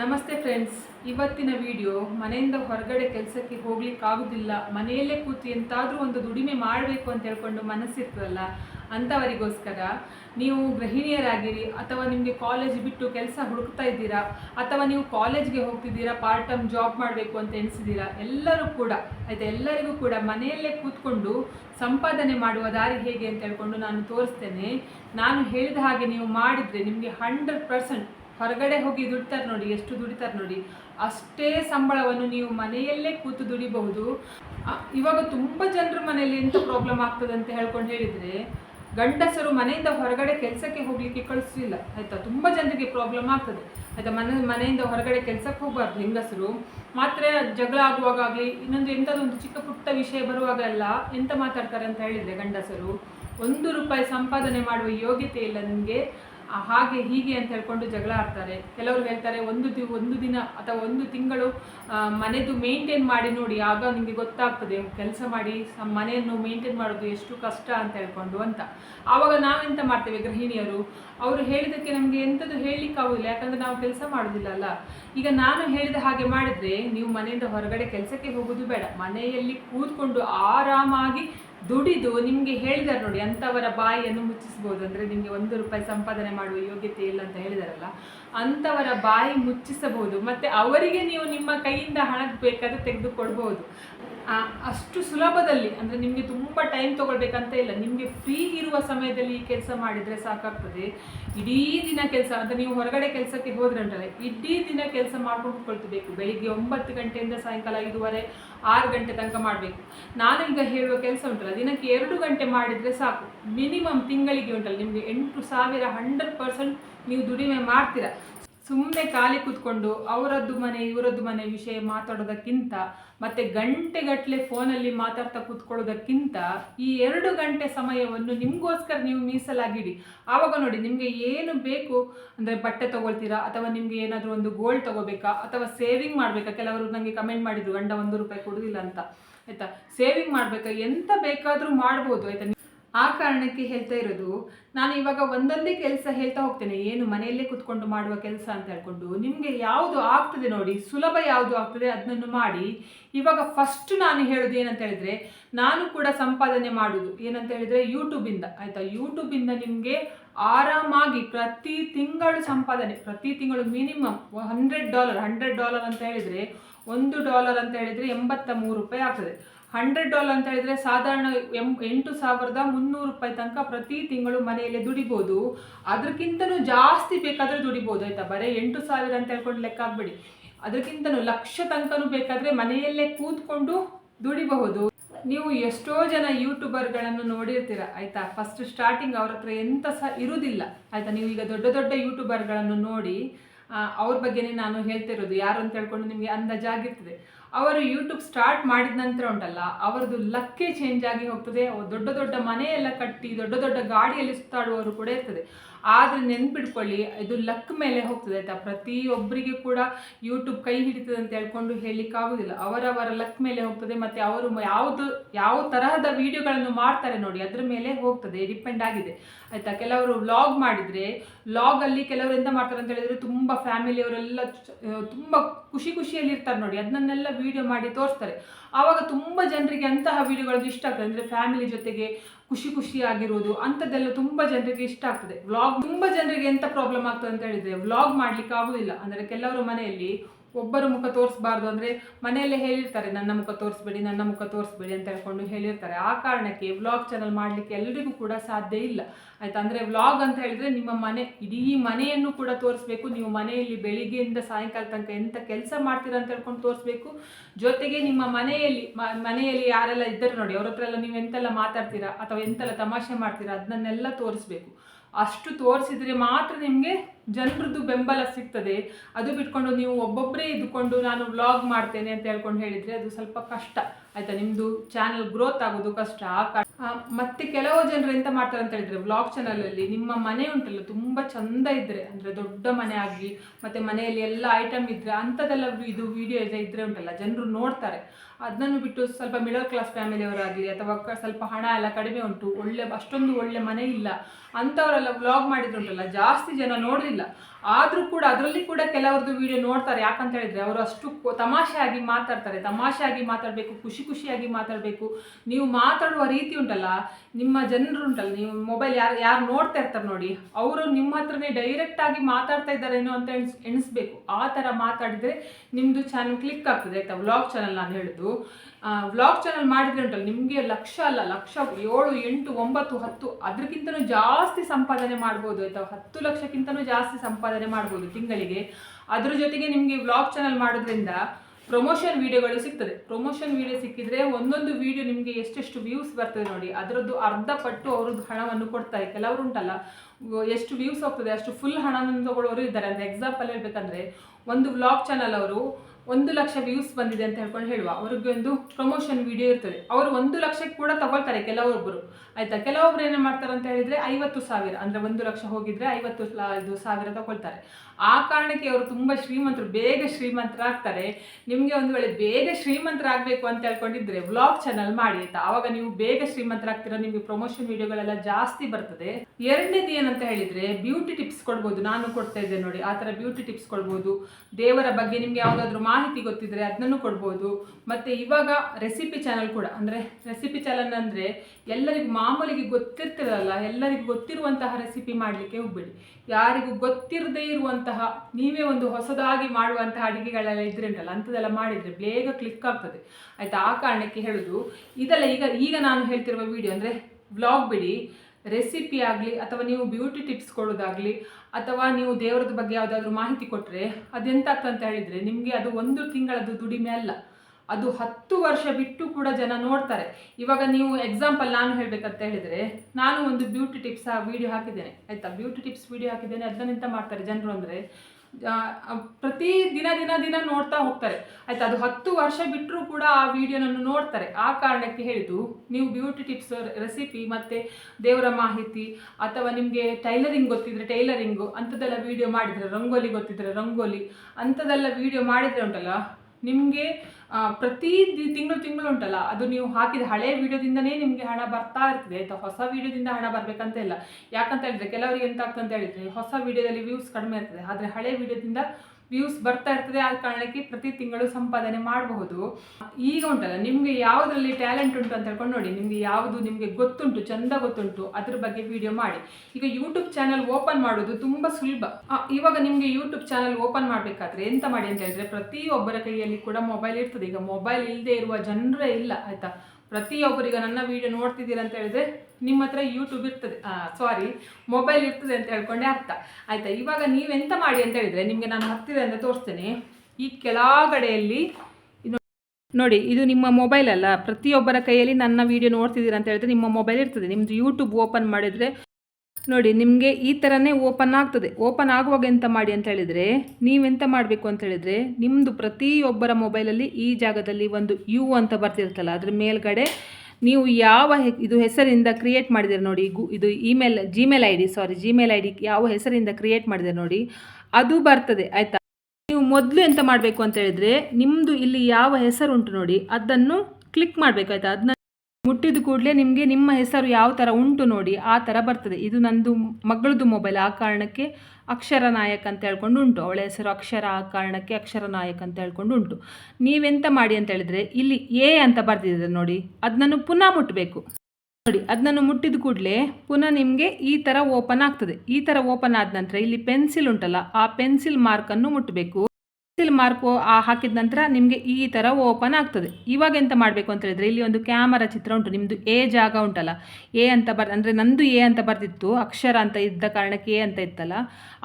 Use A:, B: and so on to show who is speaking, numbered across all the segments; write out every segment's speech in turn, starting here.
A: ನಮಸ್ತೆ ಫ್ರೆಂಡ್ಸ್, ಇವತ್ತಿನ ವಿಡಿಯೋ ಮನೆಯಿಂದ ಹೊರಗಡೆ ಕೆಲಸಕ್ಕೆ ಹೋಗ್ಲಿಕ್ಕಾಗುದಿಲ್ಲ. ಮನೆಯಲ್ಲೇ ಕೂತು ಎಂತಾದರೂ ಒಂದು ದುಡಿಮೆ ಮಾಡಬೇಕು ಅಂತ ಹೇಳ್ಕೊಂಡು ಮನಸ್ಸಿರ್ತದಲ್ಲ ಅಂಥವರಿಗೋಸ್ಕರ ನೀವು ಗೃಹಿಣಿಯರಾಗಿರಿ, ಅಥವಾ ನಿಮಗೆ ಕಾಲೇಜ್ ಬಿಟ್ಟು ಕೆಲಸ ಹುಡುಕ್ತಾ ಇದ್ದೀರಾ, ಅಥವಾ ನೀವು ಕಾಲೇಜ್ಗೆ ಹೋಗ್ತಿದ್ದೀರಾ ಪಾರ್ಟ್ ಟೈಮ್ ಜಾಬ್ ಮಾಡಬೇಕು ಅಂತ ಎಣಿಸಿದ್ದೀರಾ, ಎಲ್ಲರೂ ಕೂಡ, ಆಯ್ತಾ, ಎಲ್ಲರಿಗೂ ಕೂಡ ಮನೆಯಲ್ಲೇ ಕೂತ್ಕೊಂಡು ಸಂಪಾದನೆ ಮಾಡುವ ದಾರಿ ಹೇಗೆ ಅಂತ ಹೇಳ್ಕೊಂಡು ನಾನು ತೋರಿಸ್ತೇನೆ. ನಾನು ಹೇಳಿದ ಹಾಗೆ ನೀವು ಮಾಡಿದರೆ ನಿಮಗೆ ಹಂಡ್ರೆಡ್ ಪರ್ಸೆಂಟ್ ಹೊರಗಡೆ ಹೋಗಿ ದುಡಿತಾರೆ ನೋಡಿ ಎಷ್ಟು ದುಡಿತಾರೆ ನೋಡಿ. ಅಷ್ಟೇ ಸಂಬಳವನ್ನು ನೀವು ಮನೆಯಲ್ಲೇ ಕೂತು ದುಡಿಬಹುದು. ಇವಾಗ ತುಂಬ ಜನರ ಮನೆಯಲ್ಲಿ ಎಂತ ಪ್ರಾಬ್ಲಮ್ ಆಗ್ತದೆ ಅಂತ ಹೇಳ್ಕೊಂಡು ಹೇಳಿದರೆ ಗಂಡಸರು ಮನೆಯಿಂದ ಹೊರಗಡೆ ಕೆಲಸಕ್ಕೆ ಹೋಗ್ಲಿಕ್ಕೆ ಕಳಿಸಲಿಲ್ಲ ಆಯ್ತಾ? ತುಂಬ ಜನರಿಗೆ ಪ್ರಾಬ್ಲಮ್ ಆಗ್ತದೆ. ಆಯ್ತಾ? ಮನೆ ಮನೆಯಿಂದ ಹೊರಗಡೆ ಕೆಲಸಕ್ಕೆ ಹೋಗಬಾರ್ದು ಹೆಂಗಸರು. ಮಾತ್ರ ಜಗಳ ಆಗುವಾಗಲಿ ಇನ್ನೊಂದು ಎಂಥದ್ದು ಒಂದು ಚಿಕ್ಕ ಪುಟ್ಟ ವಿಷಯ ಬರುವಾಗೆಲ್ಲ ಎಂತ ಮಾತಾಡ್ತಾರೆ ಅಂತ ಹೇಳಿದರೆ ಗಂಡಸರು ಒಂದು ರೂಪಾಯಿ ಸಂಪಾದನೆ ಮಾಡುವ ಯೋಗ್ಯತೆ ಇಲ್ಲ ನಿಮಗೆ. ಆ, ಹಾಗೆ ಹೀಗೆ ಅಂತ ಹೇಳ್ಕೊಂಡು ಜಗಳ ಆಡ್ತಾರೆ. ಕೆಲವರು ಹೇಳ್ತಾರೆ, ಒಂದು ದಿ, ಒಂದು ದಿನ ಅಥವಾ ಒಂದು ತಿಂಗಳು ಮನೆದು ಮೇಂಟೈನ್ ಮಾಡಿ ನೋಡಿ, ಆಗ ನಿಮಗೆ ಗೊತ್ತಾಗ್ತದೆ, ಕೆಲಸ ಮಾಡಿ ಮನೆಯನ್ನು ಮೇಂಟೈನ್ ಮಾಡೋದು ಎಷ್ಟು ಕಷ್ಟ ಅಂತ ಹೇಳ್ಕೊಂಡು ಅಂತ. ಆವಾಗ ನಾವೆಂತ ಮಾಡ್ತೇವೆ ಗೃಹಿಣಿಯರು? ಅವರು ಹೇಳಿದ್ದಕ್ಕೆ ನಮಗೆ ಎಂಥದ್ದು ಹೇಳಲಿಕ್ಕಾಗೋದಿಲ್ಲ ಯಾಕಂದರೆ ನಾವು ಕೆಲಸ ಮಾಡೋದಿಲ್ಲ ಅಲ್ಲ. ಈಗ ನಾನು ಹೇಳಿದ ಹಾಗೆ ಮಾಡಿದ್ರೆ, ನೀವು ಮನೆಯಿಂದ ಹೊರಗಡೆ ಕೆಲಸಕ್ಕೆ ಹೋಗೋದು ಬೇಡ. ಮನೆಯಲ್ಲಿ ಕೂತ್ಕೊಂಡು ಆರಾಮಾಗಿ ದುಡಿದು ನಿಮಗೆ ಹೇಳಿದಾರೆ ನೋಡಿ ಅಂಥವರ ಬಾಯಿಯನ್ನು ಮುಚ್ಚಿಸ್ಬೋದು. ಅಂದರೆ ನಿಮಗೆ ಒಂದು ರೂಪಾಯಿ ಸಂಪಾದನೆ ಮಾಡುವ ಯೋಗ್ಯತೆ ಇಲ್ಲ ಅಂತ ಹೇಳಿದಾರಲ್ಲ ಅಂಥವರ ಬಾಯಿ ಮುಚ್ಚಿಸಬಹುದು. ಮತ್ತು ಅವರಿಗೆ ನೀವು ನಿಮ್ಮ ಕೈಯಿಂದ ಹಣ ಬೇಕಾದರೆ ತೆಗೆದು ಕೊಡ್ಬೋದು ಆ, ಅಷ್ಟು ಸುಲಭದಲ್ಲಿ, ಅಂದರೆ ನಿಮಗೆ ತುಂಬ ಟೈಮ್ ತೊಗೊಳ್ಬೇಕಂತ ಇಲ್ಲ, ನಿಮಗೆ ಫ್ರೀ ಇರುವ ಸಮಯದಲ್ಲಿ ಈ ಕೆಲಸ ಮಾಡಿದರೆ ಸಾಕಾಗ್ತದೆ. ಇಡೀ ದಿನ ಕೆಲಸ, ಅಂದರೆ ನೀವು ಹೊರಗಡೆ ಕೆಲಸಕ್ಕೆ ಹೋದ್ರೆ ಉಂಟಲ್ಲ ಇಡೀ ದಿನ ಕೆಲಸ ಮಾಡ್ಕೊಂಡು ಕೊಳ್ತಬೇಕು ಬೆಳಿಗ್ಗೆ ಒಂಬತ್ತು ಗಂಟೆಯಿಂದ ಸಾಯಂಕಾಲ ಐದೂವರೆ, ಆರು ಗಂಟೆ ತನಕ ಮಾಡಬೇಕು. ನಾನು ಈಗ ಹೇಳುವ ಕೆಲಸ ಉಂಟಲ್ಲ, ದಿನಕ್ಕೆ ಎರಡು ಗಂಟೆ ಮಾಡಿದರೆ ಸಾಕು. ಮಿನಿಮಮ್ ತಿಂಗಳಿಗೆ ಉಂಟಲ್ಲ, ನಿಮಗೆ ಎಂಟು ಸಾವಿರ ಹಂಡ್ರೆಡ್ ಪರ್ಸೆಂಟ್ ನೀವು ದುಡಿಮೆ ಮಾಡ್ತೀರಾ. ಸುಮ್ಮನೆ ಖಾಲಿ ಕೂತ್ಕೊಂಡು ಅವರದ್ದು ಮನೆ, ಇವರದ್ದು ಮನೆ ವಿಷಯ ಮಾತಾಡೋದಕ್ಕಿಂತ ಮತ್ತೆ ಗಂಟೆಗಟ್ಟಲೆ ಫೋನಲ್ಲಿ ಮಾತಾಡ್ತಾ ಕೂತ್ಕೊಳ್ಳೋದಕ್ಕಿಂತ ಈ ಎರಡು ಗಂಟೆ ಸಮಯವನ್ನು ನಿಮಗೋಸ್ಕರ ನೀವು ಮೀಸಲಾಗಿಡಿ. ಆವಾಗ ನೋಡಿ, ನಿಮಗೆ ಏನು ಬೇಕು? ಅಂದರೆ ಬಟ್ಟೆ ತೊಗೊಳ್ತೀರಾ? ಅಥವಾ ನಿಮಗೆ ಏನಾದರೂ ಒಂದು ಗೋಲ್ಡ್ ತಗೋಬೇಕಾ? ಅಥವಾ ಸೇವಿಂಗ್ ಮಾಡಬೇಕಾ? ಕೆಲವರು ನನಗೆ ಕಮೆಂಟ್ ಮಾಡಿದ್ರು, ಗಂಡ ಒಂದು ರೂಪಾಯಿ ಕೊಡೋದಿಲ್ಲ ಅಂತ. ಆಯಿತಾ? ಸೇವಿಂಗ್ ಮಾಡಬೇಕಾ? ಎಂತ ಬೇಕಾದರೂ ಮಾಡ್ಬೋದು, ಆಯಿತಾ? ಆ ಕಾರಣಕ್ಕೆ ಹೇಳ್ತಾ ಇರೋದು, ನಾನು ಇವಾಗ ಒಂದೊಂದೇ ಕೆಲಸ ಹೇಳ್ತಾ ಹೋಗ್ತೇನೆ, ಏನು ಮನೆಯಲ್ಲೇ ಕುತ್ಕೊಂಡು ಮಾಡುವ ಕೆಲಸ ಅಂತ ಹೇಳ್ಕೊಂಡು, ನಿಮಗೆ ಯಾವುದು ಆಗ್ತದೆ ನೋಡಿ, ಸುಲಭ ಯಾವುದು ಆಗ್ತದೆ ಅದನ್ನು ಮಾಡಿ, ಇವಾಗ ಫಸ್ಟ್ ನಾನು ಹೇಳೋದು ಏನಂತ ಹೇಳಿದ್ರೆ, ನಾನು ಕೂಡ ಸಂಪಾದನೆ ಮಾಡೋದು ಏನಂತ ಹೇಳಿದ್ರೆ ಯೂಟ್ಯೂಬಿಂದ ಆಯಿತಾ? ಯೂಟ್ಯೂಬಿಂದ ನಿಮಗೆ ಆರಾಮಾಗಿ ಪ್ರತಿ ತಿಂಗಳು ಸಂಪಾದನೆ, ಪ್ರತಿ ತಿಂಗಳು minimum hundred dollar hundred dollar ಅಂತ ಹೇಳಿದರೆ, ಒಂದು ಡಾಲರ್ ಅಂತ ಹೇಳಿದರೆ ಎಂಬತ್ತ ಮೂರು ರೂಪಾಯಿ ಆಗ್ತದೆ. ಹಂಡ್ರೆಡ್ ಡಾಲರ್ ಅಂತ ಹೇಳಿದ್ರೆ ಸಾಧಾರಣ ಎಂ, ಎಂಟು ಸಾವಿರದ ಮುನ್ನೂರು ರೂಪಾಯಿ ತನಕ ಪ್ರತಿ ತಿಂಗಳು ಮನೆಯಲ್ಲೇ ದುಡಿಬೋದು. ಅದಕ್ಕಿಂತನೂ ಜಾಸ್ತಿ ಬೇಕಾದರೆ ದುಡಿಬೋದು, ಆಯ್ತಾ? ಬರೀ ಎಂಟು ಸಾವಿರ ಅಂತ ಹೇಳ್ಕೊಂಡು ಲೆಕ್ಕ ಹಾಕ್ಬೇಡಿ. ಅದಕ್ಕಿಂತನೂ ಲಕ್ಷ ತನಕನೂ ಬೇಕಾದರೆ ಮನೆಯಲ್ಲೇ ಕೂತ್ಕೊಂಡು ದುಡಿಬಹುದು. ನೀವು ಎಷ್ಟೋ ಜನ ಯೂಟ್ಯೂಬರ್ಗಳನ್ನು ನೋಡಿರ್ತೀರ, ಆಯ್ತಾ? ಫಸ್ಟ್ ಸ್ಟಾರ್ಟಿಂಗ್ ಅವ್ರ ಹತ್ರ ಎಂತ ಸಹ ಇರುವುದಿಲ್ಲ ಆಯ್ತಾ? ನೀವು ಈಗ ದೊಡ್ಡ ದೊಡ್ಡ ಯೂಟ್ಯೂಬರ್ಗಳನ್ನು ನೋಡಿ ಅವ್ರ ಬಗ್ಗೆನೇ ನಾನು ಹೇಳ್ತಿರೋದು ಯಾರು ಅಂತ ಹೇಳ್ಕೊಂಡು ನಿಮಗೆ ಅಂದಾಜಾಗಿರ್ತದೆ. ಅವರು ಯೂಟ್ಯೂಬ್ ಸ್ಟಾರ್ಟ್ ಮಾಡಿದ ನಂತರ ಉಂಟಲ್ಲ ಅವರದ್ದು ಲಕ್ಕೇ ಚೇಂಜ್ ಆಗಿ ಹೋಗ್ತದೆ. ದೊಡ್ಡ ದೊಡ್ಡ ಮನೆಯೆಲ್ಲ ಕಟ್ಟಿ, ದೊಡ್ಡ ದೊಡ್ಡ ಗಾಡಿಯಲ್ಲಿ ಸುತ್ತಾಡುವವರು ಕೂಡ ಇರ್ತದೆ. ಆದರೆ ನೆನ್ಪಿಟ್ಕೊಳ್ಳಿ ಇದು ಲಕ್ ಮೇಲೆ ಹೋಗ್ತದೆ ಆಯಿತಾ? ಪ್ರತಿಯೊಬ್ಬರಿಗೆ ಕೂಡ ಯೂಟ್ಯೂಬ್ ಕೈ ಹಿಡಿತದೆ ಅಂತ ಹೇಳ್ಕೊಂಡು ಹೇಳಲಿಕ್ಕಾಗೋದಿಲ್ಲ. ಅವರವರ ಲಕ್ ಮೇಲೆ ಹೋಗ್ತದೆ, ಮತ್ತು ಅವರು ಯಾವುದು, ಯಾವ ತರಹದ ವಿಡಿಯೋಗಳನ್ನು ಮಾಡ್ತಾರೆ ನೋಡಿ, ಅದ್ರ ಮೇಲೆ ಹೋಗ್ತದೆ ಡಿಪೆಂಡ್ ಆಗಿದೆ. ಆಯಿತಾ? ಕೆಲವರು ವ್ಲಾಗ್ ಮಾಡಿದರೆ ವ್ಲಾಗಲ್ಲಿ ಕೆಲವರು ಎಂತ ಮಾಡ್ತಾರೆ ಅಂತ ಹೇಳಿದರೆ ತುಂಬ ಫ್ಯಾಮಿಲಿಯವರೆಲ್ಲ ತುಂಬ ಖುಷಿ ಖುಷಿಯಲ್ಲಿ ಇರ್ತಾರೆ ನೋಡಿ, ಅದನ್ನೆಲ್ಲ ವಿಡಿಯೋ ಮಾಡಿ ತೋರಿಸ್ತಾರೆ. ಆವಾಗ ತುಂಬ ಜನರಿಗೆ ಅಂತಹ ವಿಡಿಯೋಗಳು ಇಷ್ಟ ಆಗ್ತದೆ. ಅಂದರೆ ಫ್ಯಾಮಿಲಿ ಜೊತೆಗೆ ಖುಷಿ ಖುಷಿಯಾಗಿರೋದು ಅಂಥದ್ದೆಲ್ಲ ತುಂಬ ಜನರಿಗೆ ಇಷ್ಟ ಆಗ್ತದೆ. ವ್ಲಾಗ್ ತುಂಬ ಜನರಿಗೆ ಎಂತ ಪ್ರಾಬ್ಲಮ್ ಆಗ್ತದೆ ಅಂತ ಹೇಳಿದರೆ ವ್ಲಾಗ್ ಮಾಡ್ಲಿಕ್ಕೆ ಆಗೋದಿಲ್ಲ. ಅಂದರೆ ಕೆಲವರು ಮನೆಯಲ್ಲಿ ಒಬ್ಬರ ಮುಖ ತೋರಿಸ್ಬಾರ್ದು ಅಂದರೆ ಮನೆಯಲ್ಲೇ ಹೇಳಿರ್ತಾರೆ, ನನ್ನ ಮುಖ ತೋರಿಸ್ಬೇಡಿ, ನನ್ನ ಮುಖ ತೋರಿಸ್ಬೇಡಿ ಅಂತ ಹೇಳ್ಕೊಂಡು ಹೇಳಿರ್ತಾರೆ. ಆ ಕಾರಣಕ್ಕೆ ವ್ಲಾಗ್ ಚಾನಲ್ ಮಾಡಲಿಕ್ಕೆ ಎಲ್ಲರಿಗೂ ಕೂಡ ಸಾಧ್ಯ ಇಲ್ಲ. ಆಯ್ತಾ? ಅಂದರೆ ವ್ಲಾಗ್ ಅಂತ ಹೇಳಿದರೆ ನಿಮ್ಮ ಮನೆ, ಇಡೀ ಮನೆಯನ್ನು ಕೂಡ ತೋರಿಸ್ಬೇಕು. ನೀವು ಮನೆಯಲ್ಲಿ ಬೆಳಿಗ್ಗೆಯಿಂದ ಸಾಯಂಕಾಲ ತನಕ ಎಂತ ಕೆಲಸ ಮಾಡ್ತೀರಾ ಅಂತ ಹೇಳ್ಕೊಂಡು ತೋರಿಸ್ಬೇಕು. ಜೊತೆಗೆ ನಿಮ್ಮ ಮನೆಯಲ್ಲಿ ಮನೆಯಲ್ಲಿ ಯಾರೆಲ್ಲ ಇದ್ದಾರೆ ನೋಡಿ, ಅವ್ರ ಹತ್ರ ಎಲ್ಲ ನೀವು ಎಂತೆಲ್ಲ ಮಾತಾಡ್ತೀರಾ ಅಥವಾ ಎಂತೆಲ್ಲ ತಮಾಷೆ ಮಾಡ್ತೀರಾ, ಅದನ್ನೆಲ್ಲ ತೋರಿಸ್ಬೇಕು. ಅಷ್ಟು ತೋರಿಸಿದ್ರೆ ಮಾತ್ರ ನಿಮಗೆ ಜನರದ್ದು ಬೆಂಬಲ ಸಿಗ್ತದೆ. ಅದು ಬಿಟ್ಕೊಂಡು ನೀವು ಒಬ್ಬೊಬ್ಬರೇ ಇದ್ಕೊಂಡು ನಾನು ವ್ಲಾಗ್ ಮಾಡ್ತೇನೆ ಅಂತ ಹೇಳ್ಕೊಂಡು ಹೇಳಿದರೆ ಅದು ಸ್ವಲ್ಪ ಕಷ್ಟ. ಆಯಿತಾ? ನಿಮ್ಮದು ಚಾನಲ್ ಗ್ರೋತ್ ಆಗೋದು ಕಷ್ಟ. ಆ ಮತ್ತೆ ಕೆಲವು ಜನರು ಎಂತ ಮಾಡ್ತಾರೆ ಅಂತ ಹೇಳಿದ್ರೆ ವ್ಲಾಗ್ ಚಾನಲಲ್ಲಿ ನಿಮ್ಮ ಮನೆ ಉಂಟಲ್ಲ, ತುಂಬ ಚಂದ ಇದ್ರೆ, ಅಂದರೆ ದೊಡ್ಡ ಮನೆ ಆಗಲಿ, ಮತ್ತು ಮನೆಯಲ್ಲಿ ಎಲ್ಲ ಐಟಮ್ ಇದ್ದರೆ ಅಂಥದ್ದೆಲ್ಲ ಇದು ವಿಡಿಯೋ ಇದೆ ಇದ್ದರೆ ಉಂಟಲ್ಲ, ಜನರು ನೋಡ್ತಾರೆ. ಅದನ್ನು ಬಿಟ್ಟು ಸ್ವಲ್ಪ ಮಿಡಲ್ ಕ್ಲಾಸ್ ಫ್ಯಾಮಿಲಿಯವರಾಗಲಿ ಅಥವಾ ಸ್ವಲ್ಪ ಹಣ ಎಲ್ಲ ಕಡಿಮೆ ಉಂಟು, ಒಳ್ಳೆ, ಅಷ್ಟೊಂದು ಒಳ್ಳೆ ಮನೆ ಇಲ್ಲ, ಅಂಥವರೆಲ್ಲ ವ್ಲಾಗ್ ಮಾಡಿದ್ರುಂಟಲ್ಲ ಜಾಸ್ತಿ ಜನ ನೋಡಲಿಲ್ಲ. ಆದರೂ ಕೂಡ ಅದರಲ್ಲಿ ಕೂಡ ಕೆಲವರದ್ದು ವಿಡಿಯೋ ನೋಡ್ತಾರೆ. ಯಾಕಂತ ಹೇಳಿದ್ರೆ ಅವರು ಅಷ್ಟು ತಮಾಷೆಯಾಗಿ ಮಾತಾಡ್ತಾರೆ. ತಮಾಷೆಯಾಗಿ ಮಾತಾಡಬೇಕು, ಖುಷಿ ಖುಷಿಯಾಗಿ ಮಾತಾಡಬೇಕು. ನೀವು ಮಾತಾಡುವ ರೀತಿ ಉಂಟಲ್ಲ, ನಿಮ್ಮ ಜನರು ಉಂಟಲ್ಲ, ನೀವು ಮೊಬೈಲ್ ಯಾರು ಯಾರು ನೋಡ್ತಾ ಇರ್ತಾರೆ ನೋಡಿ, ಅವರು ನಿಮ್ಮ ಹತ್ರನೇ ಡೈರೆಕ್ಟ್ ಆಗಿ ಮಾತಾಡ್ತಾ ಇದ್ದಾರೇನೋ ಅಂತ ಎಣಿಸ್ ಎಣಿಸ್ಬೇಕು. ಆ ಥರ ಮಾತಾಡಿದರೆ ನಿಮ್ಮದು ಚಾನಲ್ ಕ್ಲಿಕ್ ಆಗ್ತದೆ. ಆಯ್ತಾ? ವ್ಲಾಗ್ ಚಾನಲ್ ನಾನು ಹೇಳೋದು. ವ್ಲಾಗ್ ಚಾನಲ್ ಮಾಡಿದ್ರೆ ಉಂಟಲ್ಲ, ನಿಮಗೆ ಲಕ್ಷ ಅಲ್ಲ, ಲಕ್ಷ ಏಳು, ಎಂಟು, ಒಂಬತ್ತು, ಹತ್ತು ಅದಕ್ಕಿಂತನೂ ಜಾಸ್ತಿ ಸಂಪಾದನೆ ಮಾಡ್ಬೋದು ಅಥವಾ ಹತ್ತು ಲಕ್ಷಕ್ಕಿಂತನೂ ಜಾಸ್ತಿ ಸಂಪಾದನೆ ಮಾಡ್ಬೋದು ತಿಂಗಳಿಗೆ. ಅದ್ರ ಜೊತೆಗೆ ನಿಮಗೆ ವ್ಲಾಗ್ ಚಾನಲ್ ಮಾಡೋದ್ರಿಂದ ಪ್ರಮೋಷನ್ ವೀಡಿಯೋಗಳು ಸಿಗ್ತದೆ. ಪ್ರಮೋಷನ್ ವೀಡಿಯೋ ಸಿಕ್ಕಿದ್ರೆ ಒಂದೊಂದು ವೀಡಿಯೋ ನಿಮಗೆ ಎಷ್ಟೆಷ್ಟು ವ್ಯೂಸ್ ಬರ್ತದೆ ನೋಡಿ. ಅದರದ್ದು ಅರ್ಧ ಪಟ್ಟು ಅವ್ರದ್ದು ಹಣವನ್ನು ಕೊಡ್ತಾರೆ. ಕೆಲವರು ಉಂಟಲ್ಲ, ಎಷ್ಟು ವ್ಯೂಸ್ ಹೋಗ್ತದೆ, ಅಷ್ಟು ಫುಲ್ ಹಣವನ್ನು ತಗೊಳ್ಳೋರು ಇದ್ದಾರೆ. ಅಂದರೆ ಎಕ್ಸಾಂಪಲ್ ಹೇಳ್ಬೇಕಂದ್ರೆ, ಒಂದು ವ್ಲಾಗ್ ಚಾನಲ್ ಅವರು ಒಂದು ಲಕ್ಷ ವ್ಯೂಸ್ ಬಂದಿದೆ ಅಂತ ಹೇಳ್ಕೊಂಡು ಹೇಳುವ. ಅವ್ರಿಗೆ ಒಂದು ಪ್ರಮೋಷನ್ ವಿಡಿಯೋ ಇರ್ತದೆ. ಅವರು ಒಂದು ಲಕ್ಷಕ್ಕೆ ಕೂಡ ತಗೊಳ್ತಾರೆ ಕೆಲವೊಬ್ಬರು ಆಯ್ತಾ? ಕೆಲವೊಬ್ರು ಏನೇ ಮಾಡ್ತಾರೆ ಅಂತ ಹೇಳಿದ್ರೆ ಐವತ್ತು ಸಾವಿರ. ಅಂದ್ರೆ ಒಂದು ಲಕ್ಷ ಹೋಗಿದ್ರೆ ಐವತ್ತು ಸಾವಿರ ತಗೊಳ್ತಾರೆ. ಆ ಕಾರಣಕ್ಕೆ ಅವರು ತುಂಬಾ ಶ್ರೀಮಂತರು, ಬೇಗ ಶ್ರೀಮಂತರಾಗ್ತಾರೆ. ನಿಮಗೆ ಒಂದು ವೇಳೆ ಬೇಗ ಶ್ರೀಮಂತರಾಗಬೇಕು ಅಂತ ಹೇಳ್ಕೊಂಡಿದ್ರೆ ವ್ಲಾಗ್ ಚಾನಲ್ ಮಾಡಿ ಆಯ್ತಾ? ಆವಾಗ ನೀವು ಬೇಗ ಶ್ರೀಮಂತರಾಗ್ತೀರಾ? ನಿಮಗೆ ಪ್ರಮೋಷನ್ ವಿಡಿಯೋಗಳೆಲ್ಲ ಜಾಸ್ತಿ ಬರ್ತದೆ. ಎರಡನೇದು ಏನಂತ ಹೇಳಿದ್ರೆ ಬ್ಯೂಟಿ ಟಿಪ್ಸ್ ಕೊಡ್ಬೋದು. ನಾನು ಕೊಡ್ತಾ ಇದ್ದೆ ನೋಡಿ, ಆ ಥರ ಬ್ಯೂಟಿ ಟಿಪ್ಸ್ ಕೊಡ್ಬೋದು. ದೇವರ ಬಗ್ಗೆ ನಿಮ್ಗೆ ಯಾವುದಾದ್ರೂ ಮಾಹಿತಿ ಗೊತ್ತಿದ್ರೆ ಅದನ್ನು ಕೊಡ್ಬೋದು. ಮತ್ತೆ ಇವಾಗ ರೆಸಿಪಿ ಚಾನಲ್ ಕೂಡ, ಅಂದ್ರೆ ರೆಸಿಪಿ ಚಾನಲ್ ಅಂದ್ರೆ ಎಲ್ಲರಿಗೂ ಮಾಮೂಲಿಗೆ ಗೊತ್ತಿರ್ತಿರಲ್ಲ, ಎಲ್ಲರಿಗೂ ಗೊತ್ತಿರುವಂತಹ ರೆಸಿಪಿ ಮಾಡಲಿಕ್ಕೆ ಹೋಗ್ಬೇಡಿ. ಯಾರಿಗೂ ಗೊತ್ತಿರದೇ ಇರುವಂತಹ ನೀವೇ ಒಂದು ಹೊಸದಾಗಿ ಮಾಡುವಂತಹ ಅಡುಗೆಗಳೆಲ್ಲ ಇದ್ರೆ ಉಂಟಲ್ಲ ಅಂಥದ್ದೆಲ್ಲ ಮಾಡಿದರೆ ಬೇಗ ಕ್ಲಿಕ್ ಆಗ್ತದೆ. ಆಯಿತಾ? ಆ ಕಾರಣಕ್ಕೆ ಹೇಳೋದು, ಇದೆಲ್ಲ ಈಗ ಈಗ ನಾನು ಹೇಳ್ತಿರುವ ವಿಡಿಯೋ ಅಂದರೆ ವ್ಲಾಗ್ ಬಿಡಿ ರೆಸಿಪಿ ಆಗಲಿ, ಅಥವಾ ನೀವು ಬ್ಯೂಟಿ ಟಿಪ್ಸ್ ಕೊಡೋದಾಗಲಿ, ಅಥವಾ ನೀವು ದೇವರದ ಬಗ್ಗೆ ಯಾವುದಾದ್ರೂ ಮಾಹಿತಿ ಕೊಟ್ಟರೆ ಅದೆಂತ ಆಗ್ತದೆ ಅಂತ ಹೇಳಿದರೆ ನಿಮಗೆ ಅದು ಒಂದು ತಿಂಗಳದ್ದು ದುಡಿಮೆ ಅಲ್ಲ. ಅದು ಹತ್ತು ವರ್ಷ ಬಿಟ್ಟು ಕೂಡ ಜನ ನೋಡ್ತಾರೆ. ಇವಾಗ ನೀವು ಎಕ್ಸಾಂಪಲ್ ನಾನು ಹೇಳಬೇಕಂತ ಹೇಳಿದರೆ, ನಾನು ಒಂದು ಬ್ಯೂಟಿ ಟಿಪ್ಸ್ ಆ ವಿಡಿಯೋ ಹಾಕಿದ್ದೇನೆ. ಆಯಿತಾ? ಬ್ಯೂಟಿ ಟಿಪ್ಸ್ ವಿಡಿಯೋ ಹಾಕಿದ್ದೇನೆ. ಅದನ್ನೆಂತ ಮಾಡ್ತಾರೆ ಜನರು ಅಂದರೆ ಪ್ರತಿ ದಿನ ದಿನ ದಿನ ನೋಡ್ತಾ ಹೋಗ್ತಾರೆ. ಆಯ್ತಾ? ಅದು ಹತ್ತು ವರ್ಷ ಬಿಟ್ಟರೂ ಕೂಡ ಆ ವಿಡಿಯೋನನ್ನು ನೋಡ್ತಾರೆ. ಆ ಕಾರಣಕ್ಕೆ ಹೇಳಿದ್ದು, ನೀವು ಬ್ಯೂಟಿ ಟಿಪ್ಸ್ ರೆಸಿಪಿ ಮತ್ತು ದೇವರ ಮಾಹಿತಿ ಅಥವಾ ನಿಮಗೆ ಟೈಲರಿಂಗ್ ಗೊತ್ತಿದ್ರೆ ಟೈಲರಿಂಗು ಅಂಥದ್ದೆಲ್ಲ ವಿಡಿಯೋ ಮಾಡಿದರೆ, ರಂಗೋಲಿ ಗೊತ್ತಿದ್ರೆ ರಂಗೋಲಿ, ಅಂಥದ್ದೆಲ್ಲ ವಿಡಿಯೋ ಮಾಡಿದರೆ ಉಂಟಲ್ಲ? ನಿಮಗೆ ಪ್ರತಿ ತಿಂಗಳು ತಿಂಗಳು ಉಂಟಲ್ಲ, ಅದು ನೀವು ಹಾಕಿದ ಹಳೆ ವಿಡಿಯೋದಿಂದನೇ ನಿಮಗೆ ಹಣ ಬರ್ತಾ ಇರ್ತದೆ. ಆಯಿತಾ? ಹೊಸ ವಿಡಿಯೋದಿಂದ ಹಣ ಬರಬೇಕಂತ ಇಲ್ಲ. ಯಾಕಂತ ಹೇಳಿದ್ರೆ, ಕೆಲವರಿಗೆ ಎಂತ ಆಗ್ತದೆ ಅಂತ ಹೇಳಿದ್ರೆ, ಹೊಸ ವಿಡಿಯೋದಲ್ಲಿ ವ್ಯೂಸ್ ಕಡಿಮೆ ಇರ್ತದೆ ಆದರೆ ಹಳೆ ವಿಡಿಯೋದಿಂದ ವ್ಯೂಸ್ ಬರ್ತಾ ಇರ್ತದೆ ಆ ಕಾರಣಕ್ಕೆ ಪ್ರತಿ ತಿಂಗಳು ಸಂಪಾದನೆ ಮಾಡಬಹುದು. ಈಗ ಉಂಟಲ್ಲ, ನಿಮಗೆ ಯಾವುದರಲ್ಲಿ ಟ್ಯಾಲೆಂಟ್ ಉಂಟು ಅಂತ ಹೇಳ್ಕೊಂಡು ನೋಡಿ, ನಿಮಗೆ ಯಾವುದು ನಿಮಗೆ ಗೊತ್ತುಂಟು, ಚಂದ ಗೊತ್ತುಂಟು, ಅದ್ರ ಬಗ್ಗೆ ವಿಡಿಯೋ ಮಾಡಿ. ಈಗ ಯೂಟ್ಯೂಬ್ ಚಾನಲ್ ಓಪನ್ ಮಾಡೋದು ತುಂಬ ಸುಲಭ. ಇವಾಗ ನಿಮಗೆ ಯೂಟ್ಯೂಬ್ ಚಾನಲ್ ಓಪನ್ ಮಾಡಬೇಕಾದ್ರೆ ಎಂತ ಮಾಡಿ ಅಂತ ಹೇಳಿದ್ರೆ, ಪ್ರತಿಯೊಬ್ಬರ ಕೈಯಲ್ಲಿ ಕೂಡ ಮೊಬೈಲ್ ಇರ್ತದೆ. ಈಗ ಮೊಬೈಲ್ ಇಲ್ಲದೆ ಇರುವ ಜನರೇ ಇಲ್ಲ, ಆಯ್ತಾ? ಪ್ರತಿಯೊಬ್ಬರಿಗ ನನ್ನ ವಿಡಿಯೋ ನೋಡ್ತಿದ್ದೀರಾ ಅಂತ ಹೇಳಿದ್ರೆ ನಿಮ್ಮ ಹತ್ರ ಯೂಟ್ಯೂಬ್ ಇರ್ತದೆ. ಸಾರಿ ಮೊಬೈಲ್ ಇರ್ತದೆ ಅಂತ ಹೇಳ್ಕೊಂಡೆ ಅರ್ಥ. ಆಯ್ತಾ? ಇವಾಗ ನೀವೆಂತ ಮಾಡಿ ಅಂತ ಹೇಳಿದ್ರೆ ನಿಮಗೆ ನಾನು ಹತ್ತಿರ ಅಂತ ತೋರಿಸ್ತೇನೆ. ಈ ಕೆಳಗಡೆಯಲ್ಲಿ ನೋಡಿ, ಇದು ನಿಮ್ಮ ಮೊಬೈಲ್ ಅಲ್ಲ. ಪ್ರತಿಯೊಬ್ಬರ ಕೈಯಲ್ಲಿ ನನ್ನ ವಿಡಿಯೋ ನೋಡ್ತಿದ್ದೀರಾ ಅಂತ ಹೇಳಿದ್ರೆ ನಿಮ್ಮ ಮೊಬೈಲ್ ಇರ್ತದೆ. ನಿಮ್ಮದು ಯೂಟ್ಯೂಬ್ ಓಪನ್ ಮಾಡಿದರೆ ನೋಡಿ, ನಿಮಗೆ ಈ ಥರನೇ ಓಪನ್ ಆಗ್ತದೆ. ಓಪನ್ ಆಗುವಾಗ ಎಂತ ಮಾಡಿ ಅಂತ ಹೇಳಿದರೆ, ನೀವೆಂತ ಮಾಡಬೇಕು ಅಂತ ಹೇಳಿದರೆ ನಿಮ್ಮದು ಪ್ರತಿಯೊಬ್ಬರ ಮೊಬೈಲಲ್ಲಿ ಈ ಜಾಗದಲ್ಲಿ ಒಂದು ಯು ಅಂತ ಬರ್ತಿರ್ತಲ್ಲ ಅದ್ರ ಮೇಲ್ಗಡೆ ನೀವು ಯಾವ ಇದು ಹೆಸರಿಂದ ಕ್ರಿಯೇಟ್ ಮಾಡಿದಿರಿ ನೋಡಿ, ಗು, ಇದು email Gmail I D sorry Gmail I D ಯಾವ ಹೆಸರಿಂದ ಕ್ರಿಯೇಟ್ ಮಾಡಿದೆ ನೋಡಿ, ಅದು ಬರ್ತದೆ, ಆಯಿತಾ? ನೀವು ಮೊದಲು ಎಂತ ಮಾಡಬೇಕು ಅಂತ ಹೇಳಿದರೆ ನಿಮ್ಮದು ಇಲ್ಲಿ ಯಾವ ಹೆಸರು ಉಂಟು ನೋಡಿ, ಅದನ್ನು ಕ್ಲಿಕ್ ಮಾಡಬೇಕು, ಆಯಿತಾ? ಅದನ್ನ ಮುಟ್ಟಿದ ಕೂಡಲೇ ನಿಮಗೆ ನಿಮ್ಮ ಹೆಸರು ಯಾವ ಥರ ಉಂಟು ನೋಡಿ, ಆ ಥರ ಬರ್ತದೆ. ಇದು ನಂದು ಮಗಳದು ಮೊಬೈಲ್ ಆ ಕಾರಣಕ್ಕೆ ಅಕ್ಷರ ನಾಯಕ್ ಅಂತ ಹೇಳ್ಕೊಂಡು ಉಂಟು. ಅವಳ ಹೆಸರು ಅಕ್ಷರ ಆ ಕಾರಣಕ್ಕೆ ಅಕ್ಷರ ನಾಯಕ್ ಅಂತ ಹೇಳ್ಕೊಂಡು ಉಂಟು. ನೀವೆಂತ ಮಾಡಿ ಅಂತ ಹೇಳಿದ್ರೆ, ಇಲ್ಲಿ ಎ ಅಂತ ಬರ್ದಿದ್ರೆ ನೋಡಿ. ಅದನ್ನು ಪುನಃ ಮುಟ್ಟಬೇಕು ನೋಡಿ ಅದನ್ನು ಮುಟ್ಟಿದ ಕೂಡಲೇ ಪುನಃ ನಿಮಗೆ ಈ ಥರ ಓಪನ್ ಆಗ್ತದೆ. ಈ ಥರ ಓಪನ್ ಆದ ನಂತರ ಇಲ್ಲಿ ಪೆನ್ಸಿಲ್ ಉಂಟಲ್ಲ, ಆ ಪೆನ್ಸಿಲ್ ಮಾರ್ಕನ್ನು ಮುಟ್ಟಬೇಕು ಪೆನ್ಸಿಲ್ ಮಾರ್ಕ್ ಹಾಕಿದ ನಂತರ ನಿಮಗೆ ಈ ಥರ ಓಪನ್ ಆಗ್ತದೆ. ಇವಾಗ ಎಂತ ಮಾಡಬೇಕು ಅಂತ ಹೇಳಿದರೆ, ಇಲ್ಲಿ ಒಂದು ಕ್ಯಾಮರಾ ಚಿತ್ರ ಉಂಟು ನಿಮ್ಮದು ಎ ಜಾಗ ಉಂಟಲ್ಲ ಎ ಅಂತ ಬರ್, ಅಂದರೆ ನಂದು ಎ ಅಂತ ಬರ್ತಿತ್ತು ಅಕ್ಷರ ಅಂತ ಇದ್ದ ಕಾರಣಕ್ಕೆ ಎ ಅಂತ ಇತ್ತಲ್ಲ,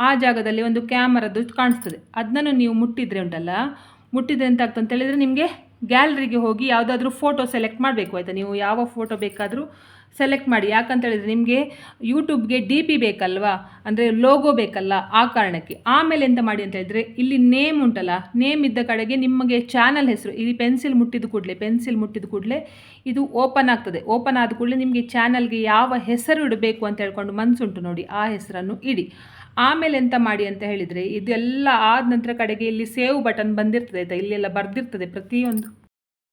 A: ಆ ಜಾಗದಲ್ಲಿ ಒಂದು ಕ್ಯಾಮರದ್ದು ಕಾಣಿಸ್ತದೆ. ಅದನ್ನು ನೀವು ಮುಟ್ಟಿದ್ರೆ ಉಂಟಲ್ಲ, ಮುಟ್ಟಿದ್ರೆ ಎಂತ ಆಗ್ತದೆ ಅಂತ ಹೇಳಿದರೆ ನಿಮಗೆ ಗ್ಯಾಲರಿಗೆ ಹೋಗಿ ಯಾವುದಾದ್ರೂ ಫೋಟೋ ಸೆಲೆಕ್ಟ್ ಮಾಡಬೇಕು, ಆಯಿತಾ? ನೀವು ಯಾವ ಫೋಟೋ ಬೇಕಾದರೂ ಸೆಲೆಕ್ಟ್ ಮಾಡಿ. ಯಾಕಂತ ಹೇಳಿದ್ರೆ ನಿಮಗೆ ಯೂಟ್ಯೂಬ್ಗೆ ಡಿ ಪಿ ಬೇಕಲ್ವಾ? ಅಂದರೆ ಲೋಗೋ ಬೇಕಲ್ಲ ಆ ಕಾರಣಕ್ಕೆ. ಆಮೇಲೆ ಎಂತ ಮಾಡಿ ಅಂತ ಹೇಳಿದ್ರೆ ಇಲ್ಲಿ ನೇಮ್ ಉಂಟಲ್ಲ ನೇಮ್ ಇದ್ದ ಕಡೆಗೆ ನಿಮಗೆ ಚಾನಲ್ ಹೆಸರು, ಇಲ್ಲಿ ಪೆನ್ಸಿಲ್ ಮುಟ್ಟಿದ ಕೂಡಲೇ ಪೆನ್ಸಿಲ್ ಮುಟ್ಟಿದ ಕೂಡಲೇ ಇದು ಓಪನ್ ಆಗ್ತದೆ. ಓಪನ್ ಆದ ಕೂಡಲೇ ನಿಮಗೆ ಚಾನಲ್ಗೆ ಯಾವ ಹೆಸರು ಇಡಬೇಕು ಅಂತ ಹೇಳ್ಕೊಂಡು ಮನಸ್ಸುಂಟು ನೋಡಿ, ಆ ಹೆಸರನ್ನು ಇಡಿ. ಆಮೇಲೆ ಎಂತ ಮಾಡಿ ಅಂತ ಹೇಳಿದರೆ ಇದೆಲ್ಲ ಆದ ನಂತರ ಕಡೆಗೆ ಇಲ್ಲಿ ಸೇವ್ ಬಟನ್ ಬಂದಿರ್ತದೆ ಆಯಿತಾ ಇಲ್ಲೆಲ್ಲ ಬರ್ದಿರ್ತದೆ ಪ್ರತಿಯೊಂದು.